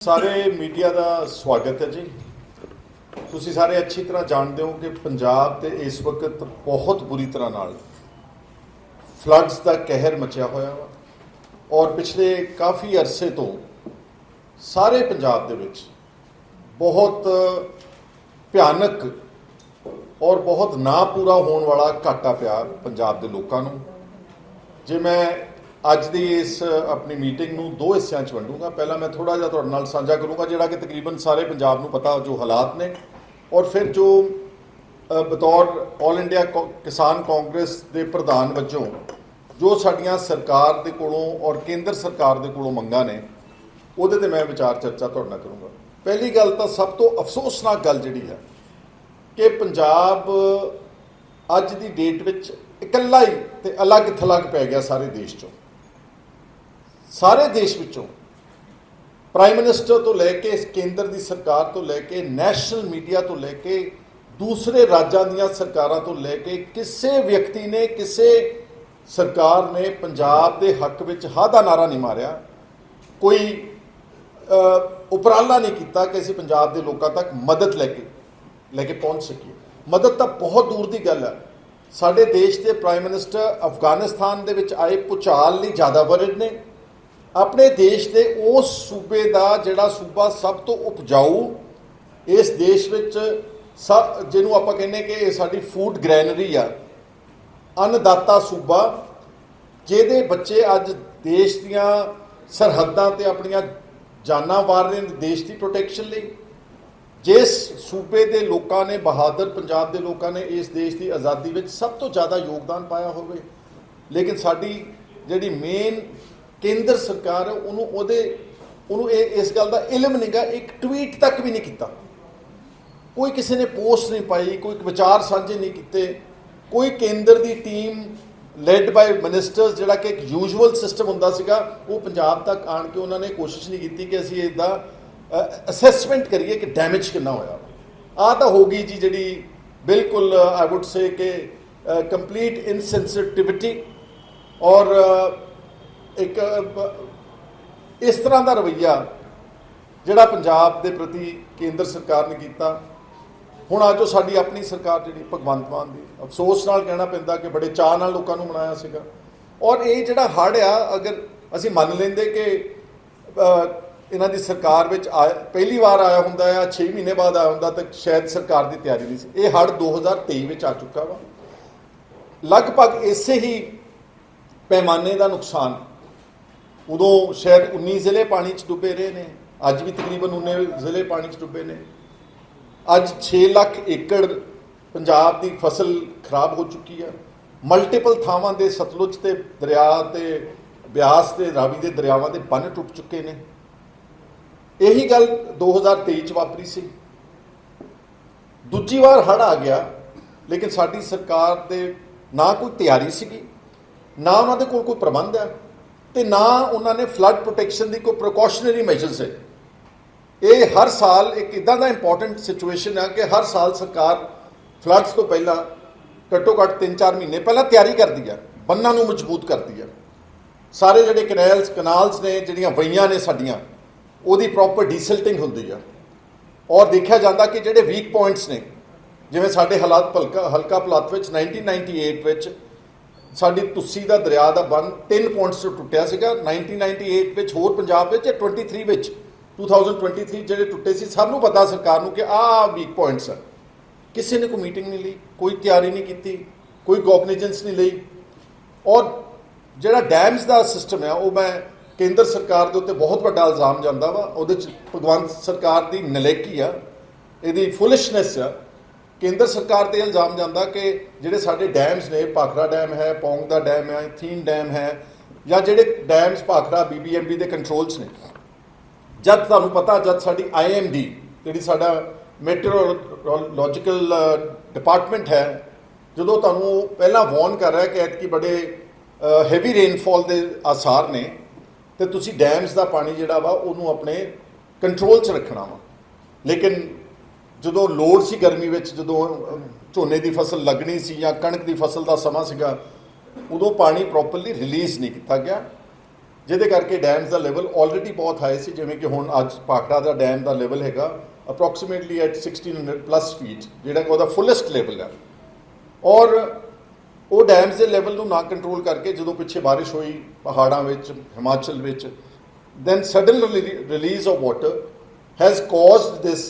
ਸਾਰੇ ਮੀਡੀਆ ਦਾ ਸਵਾਗਤ ਹੈ ਜੀ। ਤੁਸੀਂ ਸਾਰੇ ਅੱਛੀ ਤਰ੍ਹਾਂ ਜਾਣਦੇ ਹੋ ਕਿ ਪੰਜਾਬ ਤੇ ਇਸ ਵਕਤ ਬਹੁਤ ਬੁਰੀ ਤਰ੍ਹਾਂ ਨਾਲ ਫਲੱਡਸ ਦਾ ਕਹਿਰ ਮਚਿਆ ਹੋਇਆ ਵਾ ਔਰ ਪਿਛਲੇ ਕਾਫੀ ਅਰਸੇ ਤੋਂ ਸਾਰੇ ਪੰਜਾਬ ਦੇ ਵਿੱਚ ਬਹੁਤ ਭਿਆਨਕ ਔਰ ਬਹੁਤ ਨਾ ਪੂਰਾ ਹੋਣ ਵਾਲਾ ਘਾਟਾ ਪਿਆ ਪੰਜਾਬ ਦੇ ਲੋਕਾਂ ਨੂੰ। ਜੇ ਮੈਂ ਅੱਜ ਦੀ ਇਸ ਆਪਣੀ ਮੀਟਿੰਗ ਨੂੰ ਦੋ ਹਿੱਸਿਆਂ 'ਚ ਵੰਡੂੰਗਾ। ਪਹਿਲਾਂ ਮੈਂ ਥੋੜਾ ਜਿਹਾ ਤੁਹਾਡੇ ਨਾਲ ਸਾਂਝਾ ਕਰੂੰਗਾ, ਜਿਹੜਾ ਕਿ ਤਕਰੀਬਨ ਸਾਰੇ ਪੰਜਾਬ ਨੂੰ ਪਤਾ ਜੋ ਹਾਲਾਤ ਨੇ। ਔਰ ਫਿਰ ਜੋ ਬਤੌਰ 올 ਇੰਡੀਆ ਕੌ- ਕਿਸਾਨ ਕਾਂਗਰਸ ਦੇ ਪ੍ਰਧਾਨ ਵਜੋਂ ਜੋ ਸਾਡੀਆਂ ਸਰਕਾਰ ਦੇ ਕੋਲੋਂ ਔਰ ਕੇਂਦਰ ਸਰਕਾਰ ਦੇ ਕੋਲੋਂ ਮੰਗਾਂ ਨੇ, ਉਹਦੇ ਤੇ ਮੈਂ ਵਿਚਾਰ ਚਰਚਾ ਤੁਹਾਡੇ ਨਾਲ ਕਰੂੰਗਾ। ਪਹਿਲੀ ਗੱਲ ਤਾਂ ਸਭ ਤੋਂ ਅਫਸੋਸਨਾਕ ਗੱਲ ਜਿਹੜੀ ਹੈ ਕਿ ਪੰਜਾਬ ਅੱਜ ਦੀ ਡੇਟ ਵਿੱਚ ਇਕੱਲਾ ਹੀ ਤੇ ਅਲੱਗ ਥਲੱਗ ਪੈ ਗਿਆ ਸਾਰੇ ਦੇਸ਼ ਚੋਂ। ਸਾਰੇ ਦੇਸ਼ ਵਿੱਚੋਂ ਪ੍ਰਾਈਮ ਮਿਨਿਸਟਰ ਤੋਂ ਲੈ ਕੇ ਕੇਂਦਰ ਦੀ ਸਰਕਾਰ ਤੋਂ ਲੈ ਕੇ ਨੈਸ਼ਨਲ ਮੀਡੀਆ ਤੋਂ ਲੈ ਕੇ ਦੂਸਰੇ ਰਾਜਾਂ ਦੀਆਂ ਸਰਕਾਰਾਂ ਤੋਂ ਲੈ ਕੇ ਕਿਸੇ ਵਿਅਕਤੀ ਨੇ, ਕਿਸੇ ਸਰਕਾਰ ਨੇ ਪੰਜਾਬ ਦੇ ਹੱਕ ਵਿੱਚ ਹਾਦਾ ਨਾਰਾ ਨਹੀਂ ਮਾਰਿਆ। ਕੋਈ ਉਪਰਾਲਾ ਨਹੀਂ ਕੀਤਾ ਕਿ ਅਸੀਂ ਪੰਜਾਬ ਦੇ ਲੋਕਾਂ ਤੱਕ ਮਦਦ ਲੈ ਕੇ ਲੈ ਕੇ ਪਹੁੰਚ ਸਕੀਏ। ਮਦਦ ਤਾਂ ਬਹੁਤ ਦੂਰ ਦੀ ਗੱਲ ਹੈ। ਸਾਡੇ ਦੇਸ਼ ਦੇ ਪ੍ਰਾਈਮ ਮਿਨਿਸਟਰ ਅਫਗਾਨਿਸਤਾਨ ਦੇ ਵਿੱਚ ਆਏ ਪੁਚਾਲ ਲਈ ਜ਼ਿਆਦਾ ਵਰਡ ਨੇ। ਆਪਣੇ ਦੇਸ਼ ਦੇ ਉਸ ਸੂਬੇ ਦਾ ਜਿਹੜਾ ਸੂਬਾ ਸਭ ਤੋਂ ਉਪਜਾਊ, ਇਸ ਦੇਸ਼ ਵਿੱਚ ਸਭ ਜਿਹਨੂੰ ਆਪਾਂ ਕਹਿੰਦੇ ਕਿ ਇਹ ਸਾਡੀ ਫੂਡ ਗ੍ਰੈਨਰੀ ਆ, ਅੰਨਦਾਤਾ ਸੂਬਾ, ਜਿਹਦੇ ਬੱਚੇ ਅੱਜ ਦੇਸ਼ ਦੀਆਂ ਸਰਹੱਦਾਂ ਤੇ ਆਪਣੀਆਂ ਜਾਨਾਂ ਵਾਰ ਰਹੇ ਨੇ, ਦੇਸ਼ ਦੀ ਪ੍ਰੋਟੈਕਸ਼ਨ ਲਈ। ਜਿਸ ਸੂਬੇ ਦੇ ਲੋਕਾਂ ਨੇ, ਬਹਾਦਰ ਪੰਜਾਬ ਦੇ ਲੋਕਾਂ ਨੇ ਇਸ ਦੇਸ਼ ਦੀ ਆਜ਼ਾਦੀ ਵਿੱਚ ਸਭ ਤੋਂ ਜ਼ਿਆਦਾ ਯੋਗਦਾਨ ਪਾਇਆ ਹੋਵੇ। ਲੇਕਿਨ ਸਾਡੀ ਜਿਹੜੀ ਮੇਨ ਕੇਂਦਰ ਸਰਕਾਰ ਉਹਨੂੰ ਉਹਦੇ, ਉਹਨੂੰ ਇਹ, ਇਸ ਗੱਲ ਦਾ ਇਲਮ ਨਹੀਂਗਾ ਇੱਕ ਟਵੀਟ ਤੱਕ ਵੀ ਨਹੀਂ ਕੀਤਾ। ਕੋਈ ਕਿਸੇ ਨੇ ਪੋਸਟ ਨਹੀਂ ਪਾਈ, ਕੋਈ ਵਿਚਾਰ ਸਾਂਝੇ ਨਹੀਂ ਕੀਤੇ। ਕੋਈ ਕੇਂਦਰ ਦੀ ਟੀਮ ਲੈਡ ਬਾਈ ਮਿਨਿਸਟਰਸ ਜਿਹੜਾ ਕਿ ਇੱਕ ਯੂਜੂਅਲ ਸਿਸਟਮ ਹੁੰਦਾ ਸੀਗਾ, ਉਹ ਪੰਜਾਬ ਤੱਕ ਆਣ ਕੇ ਉਹਨਾਂ ਨੇ ਕੋਸ਼ਿਸ਼ ਨਹੀਂ ਕੀਤੀ ਕਿ ਅਸੀਂ ਇਹਦਾ ਅਸੈਸਮੈਂਟ ਕਰੀਏ ਕਿ ਡੈਮੇਜ ਕਿੰਨਾ ਹੋਇਆ। ਆ ਤਾਂ ਹੋ ਗਈ ਜੀ ਜਿਹੜੀ ਬਿਲਕੁਲ ਆਈ ਊਡ ਸੇ ਕਿ ਕੰਪਲੀਟ ਇਨਸੈਂਸਿਟਿਵਿਟੀ ਔਰ ਇੱਕ, ਇਸ ਤਰ੍ਹਾਂ ਦਾ ਰਵਈਆ ਜਿਹੜਾ ਪੰਜਾਬ ਦੇ ਪ੍ਰਤੀ ਕੇਂਦਰ ਸਰਕਾਰ ਨੇ ਕੀਤਾ। ਹੁਣ ਅੱਜ ਉਹ ਸਾਡੀ ਆਪਣੀ ਸਰਕਾਰ ਜਿਹੜੀ ਭਗਵੰਤ ਮਾਨ ਦੀ। ਅਫਸੋਸ ਨਾਲ ਕਹਿਣਾ ਪੈਂਦਾ ਕਿ ਬੜੇ ਚਾਅ ਨਾਲ ਲੋਕਾਂ ਨੂੰ ਮਨਾਇਆ ਸੀਗਾ। ਔਰ ਇਹ ਜਿਹੜਾ ਹੜ੍ਹ ਆ, ਅਗਰ ਅਸੀਂ ਮੰਨ ਲੈਂਦੇ ਕਿ ਇਹਨਾਂ ਦੀ ਸਰਕਾਰ ਵਿੱਚ ਆਇਆ- ਪਹਿਲੀ ਵਾਰ ਆਇਆ ਹੁੰਦਾ ਆ 6 ਮਹੀਨੇ ਬਾਅਦ ਆਇਆ ਹੁੰਦਾ ਤਾਂ ਸ਼ਾਇਦ ਸਰਕਾਰ ਦੀ ਤਿਆਰੀ ਨਹੀਂ ਸੀ। ਇਹ ਹੜ੍ਹ 2023 ਵਿੱਚ ਆ ਚੁੱਕਾ ਵਾ। ਲਗਭਗ ਇਸੇ ਹੀ ਪੈਮਾਨੇ ਦਾ ਨੁਕਸਾਨ ਉਦੋਂ ਸ਼ਾਇਦ 19 ਜ਼ਿਲ੍ਹੇ ਪਾਣੀ 'ਚ ਡੁੱਬੇ ਰਹੇ ਨੇ। ਅੱਜ ਵੀ ਤਕਰੀਬਨ 19 ਜ਼ਿਲ੍ਹੇ ਪਾਣੀ 'ਚ ਡੁੱਬੇ ਨੇ। ਅੱਜ 6 ਲੱਖ ਏਕੜ ਪੰਜਾਬ ਦੀ ਫਸਲ ਖਰਾਬ ਹੋ ਚੁੱਕੀ ਹੈ ਮਲਟੀਪਲ ਥਾਵਾਂ ਦੇ ਸਤਲੁਜ ਤੇ ਦਰਿਆ ਤੇ ਬਿਆਸ ਤੇ ਰਾਵੀ ਦੇ ਦਰਿਆਵਾਂ ਦੇ ਬੰਨ ਟੁੱਟ ਚੁੱਕੇ ਨੇ। ਇਹੀ ਗੱਲ 2023 ਚ ਵਾਪਰੀ ਸੀ। ਦੂਜੀ ਵਾਰ ਹੜ ਆ ਗਿਆ, ਲੇਕਿਨ ਸਾਡੀ ਸਰਕਾਰ ਦੇ ਨਾ ਕੋਈ ਤਿਆਰੀ ਸੀਗੀ, ਨਾ ਉਹਨਾਂ ਦੇ ਕੋਲ ਕੋਈ ਪ੍ਰਬੰਧ ਹੈ ਤੇ ਨਾ ਉਹਨਾਂ ਨੇ ਫਲੱਡ ਪ੍ਰੋਟੈਕਸ਼ਨ ਦੀ ਕੋਈ ਪ੍ਰੀਕਾਸ਼ਨਰੀ ਮੈਜਰਸ ਹੈ। ਇਹ ਹਰ ਸਾਲ ਇੱਕ ਇਦਾਂ ਦਾ ਇੰਪੋਰਟੈਂਟ ਸਿਚੁਏਸ਼ਨ ਹੈ ਕਿ ਹਰ ਸਾਲ ਸਰਕਾਰ ਫਲੱਡਸ ਤੋਂ ਪਹਿਲਾਂ ਘੱਟੋ ਘੱਟ 3-4 ਮਹੀਨੇ ਪਹਿਲਾਂ ਤਿਆਰੀ ਕਰਦੀ ਹੈ ਬੰਨਾਂ ਨੂੰ ਮਜ਼ਬੂਤ ਕਰਦੀ ਹੈ ਸਾਰੇ ਜਿਹੜੇ ਕੈਨਲਸ ਕਨਾਲਸ ਨੇ, ਜਿਹੜੀਆਂ ਵਈਆਂ ਨੇ ਸਾਡੀਆਂ, ਉਹਦੀ ਪ੍ਰੋਪਰ ਡੀਸਿਲਟਿੰਗ ਹੁੰਦੀ ਆ। ਔਰ ਦੇਖਿਆ ਜਾਂਦਾ ਕਿ ਜਿਹੜੇ ਵੀਕ ਪੁਆਇੰਟਸ ਨੇ, ਜਿਵੇਂ ਸਾਡੇ ਹਾਲਾਤ ਹਲਕਾ ਹਲਕਾ ਪਲਾਤ ਵਿੱਚ 1998 ਵਿੱਚ ਸਾਡੀ ਤੁਸੀ ਦਾ ਦਰਿਆ ਦਾ ਬੰਨ 3 ਪੁਆਇੰਟਸ ਤੋਂ ਟੁੱਟਿਆ ਸੀਗਾ 1998 ਵਿੱਚ, ਹੋਰ ਪੰਜਾਬ ਵਿੱਚ 23 ਵਿੱਚ। 2023 ਜਿਹੜੇ ਟੁੱਟੇ ਸੀ, ਸਭ ਨੂੰ ਪਤਾ ਸਰਕਾਰ ਨੂੰ ਕਿ ਆਹ ਵੀਕ ਪੁਆਇੰਟਸ ਆ। ਕਿਸੇ ਨੇ ਕੋਈ ਮੀਟਿੰਗ ਨਹੀਂ ਲਈ, ਕੋਈ ਤਿਆਰੀ ਨਹੀਂ ਕੀਤੀ, ਕੋਈ ਕੋਗਨੀਜੈਂਸ ਨਹੀਂ ਲਈ। ਔਰ ਜਿਹੜਾ ਡੈਮਸ ਦਾ ਸਿਸਟਮ ਹੈ ਉਹ ਮੈਂ ਕੇਂਦਰ ਸਰਕਾਰ ਦੇ ਉੱਤੇ ਬਹੁਤ ਵੱਡਾ ਇਲਜ਼ਾਮ ਜਾਂਦਾ ਵਾ। ਉਹਦੇ ਚ ਭਗਵੰਤ ਸਰਕਾਰ ਦੀ ਨਲੇਕੀ ਆ, ਇਹਦੀ ਫੁਲਿਸ਼ਨੈਸ ਆ। ਕੇਂਦਰ ਸਰਕਾਰ ਤੇ ਇਲਜ਼ਾਮ ਜਾਂਦਾ ਕਿ ਜਿਹੜੇ ਸਾਡੇ ਡੈਮਸ ਨੇ, ਭਾਖੜਾ ਡੈਮ ਹੈ, ਪੌਂਗ ਦਾ ਡੈਮ ਹੈ ਥੀਨ ਡੈਮ ਹੈ, ਜਾਂ ਜਿਹੜੇ ਡੈਮਸ ਭਾਖੜਾ ਬੀਬੀਐਮਬੀ ਦੇ ਕੰਟਰੋਲਸ ਨੇ। ਜਦ ਤੁਹਾਨੂੰ ਪਤਾ, ਜਦ ਸਾਡੀ ਆਈਐਮਡੀ ਜਿਹੜੀ ਸਾਡਾ ਮੈਟਰੋਲੋਜੀਕਲ ਡਿਪਾਰਟਮੈਂਟ ਹੈ, ਜਦੋਂ ਤੁਹਾਨੂੰ ਪਹਿਲਾਂ ਵਾਰਨ ਕਰ ਰਿਹਾ ਕਿ ਐਤਕੀ ਬੜੇ ਹੈਵੀ ਰੇਨਫਾਲ ਦੇ ਆਸਾਰ ਨੇ, ਤੇ ਤੁਸੀਂ ਡੈਮਸ ਦਾ ਪਾਣੀ ਜਿਹੜਾ ਵਾ, ਉਹਨੂੰ ਆਪਣੇ ਕੰਟਰੋਲ 'ਚ ਰੱਖਣਾ ਵਾ। ਲੇਕਿਨ ਜਦੋਂ ਲੋੜ ਸੀ ਗਰਮੀ ਵਿੱਚ, ਜਦੋਂ ਝੋਨੇ ਦੀ ਫਸਲ ਲੱਗਣੀ ਸੀ ਜਾਂ ਕਣਕ ਦੀ ਫਸਲ ਦਾ ਸਮਾਂ ਸੀਗਾ, ਉਦੋਂ ਪਾਣੀ ਪ੍ਰੋਪਰਲੀ ਰਿਲੀਜ਼ ਨਹੀਂ ਕੀਤਾ ਗਿਆ। ਜਿਹਦੇ ਕਰਕੇ ਡੈਮਸ ਦਾ ਲੈਵਲ ਆਲਰੇਡੀ ਬਹੁਤ ਹਾਈ ਸੀ, ਜਿਵੇਂ ਕਿ ਹੁਣ ਅੱਜ ਪਾਖੜਾ ਦਾ ਡੈਮ ਦਾ ਲੈਵਲ ਹੈਗਾ ਅਪਰੋਕਸੀਮੇਟਲੀ ਐਟ 1600 ਪਲੱਸ ਫੀਟ ਜਿਹੜਾ ਕਿ ਉਹਦਾ ਫੁੱਲੈਸਟ ਲੈਵਲ ਹੈ ਔਰ ਉਹ ਡੈਮਸ ਦੇ ਲੈਵਲ ਨੂੰ ਨਾ ਕੰਟਰੋਲ ਕਰਕੇ ਜਦੋਂ ਪਿੱਛੇ ਬਾਰਿਸ਼ ਹੋਈ, ਪਹਾੜਾਂ ਵਿੱਚ, ਹਿਮਾਚਲ ਵਿੱਚ, then sudden release release water has has this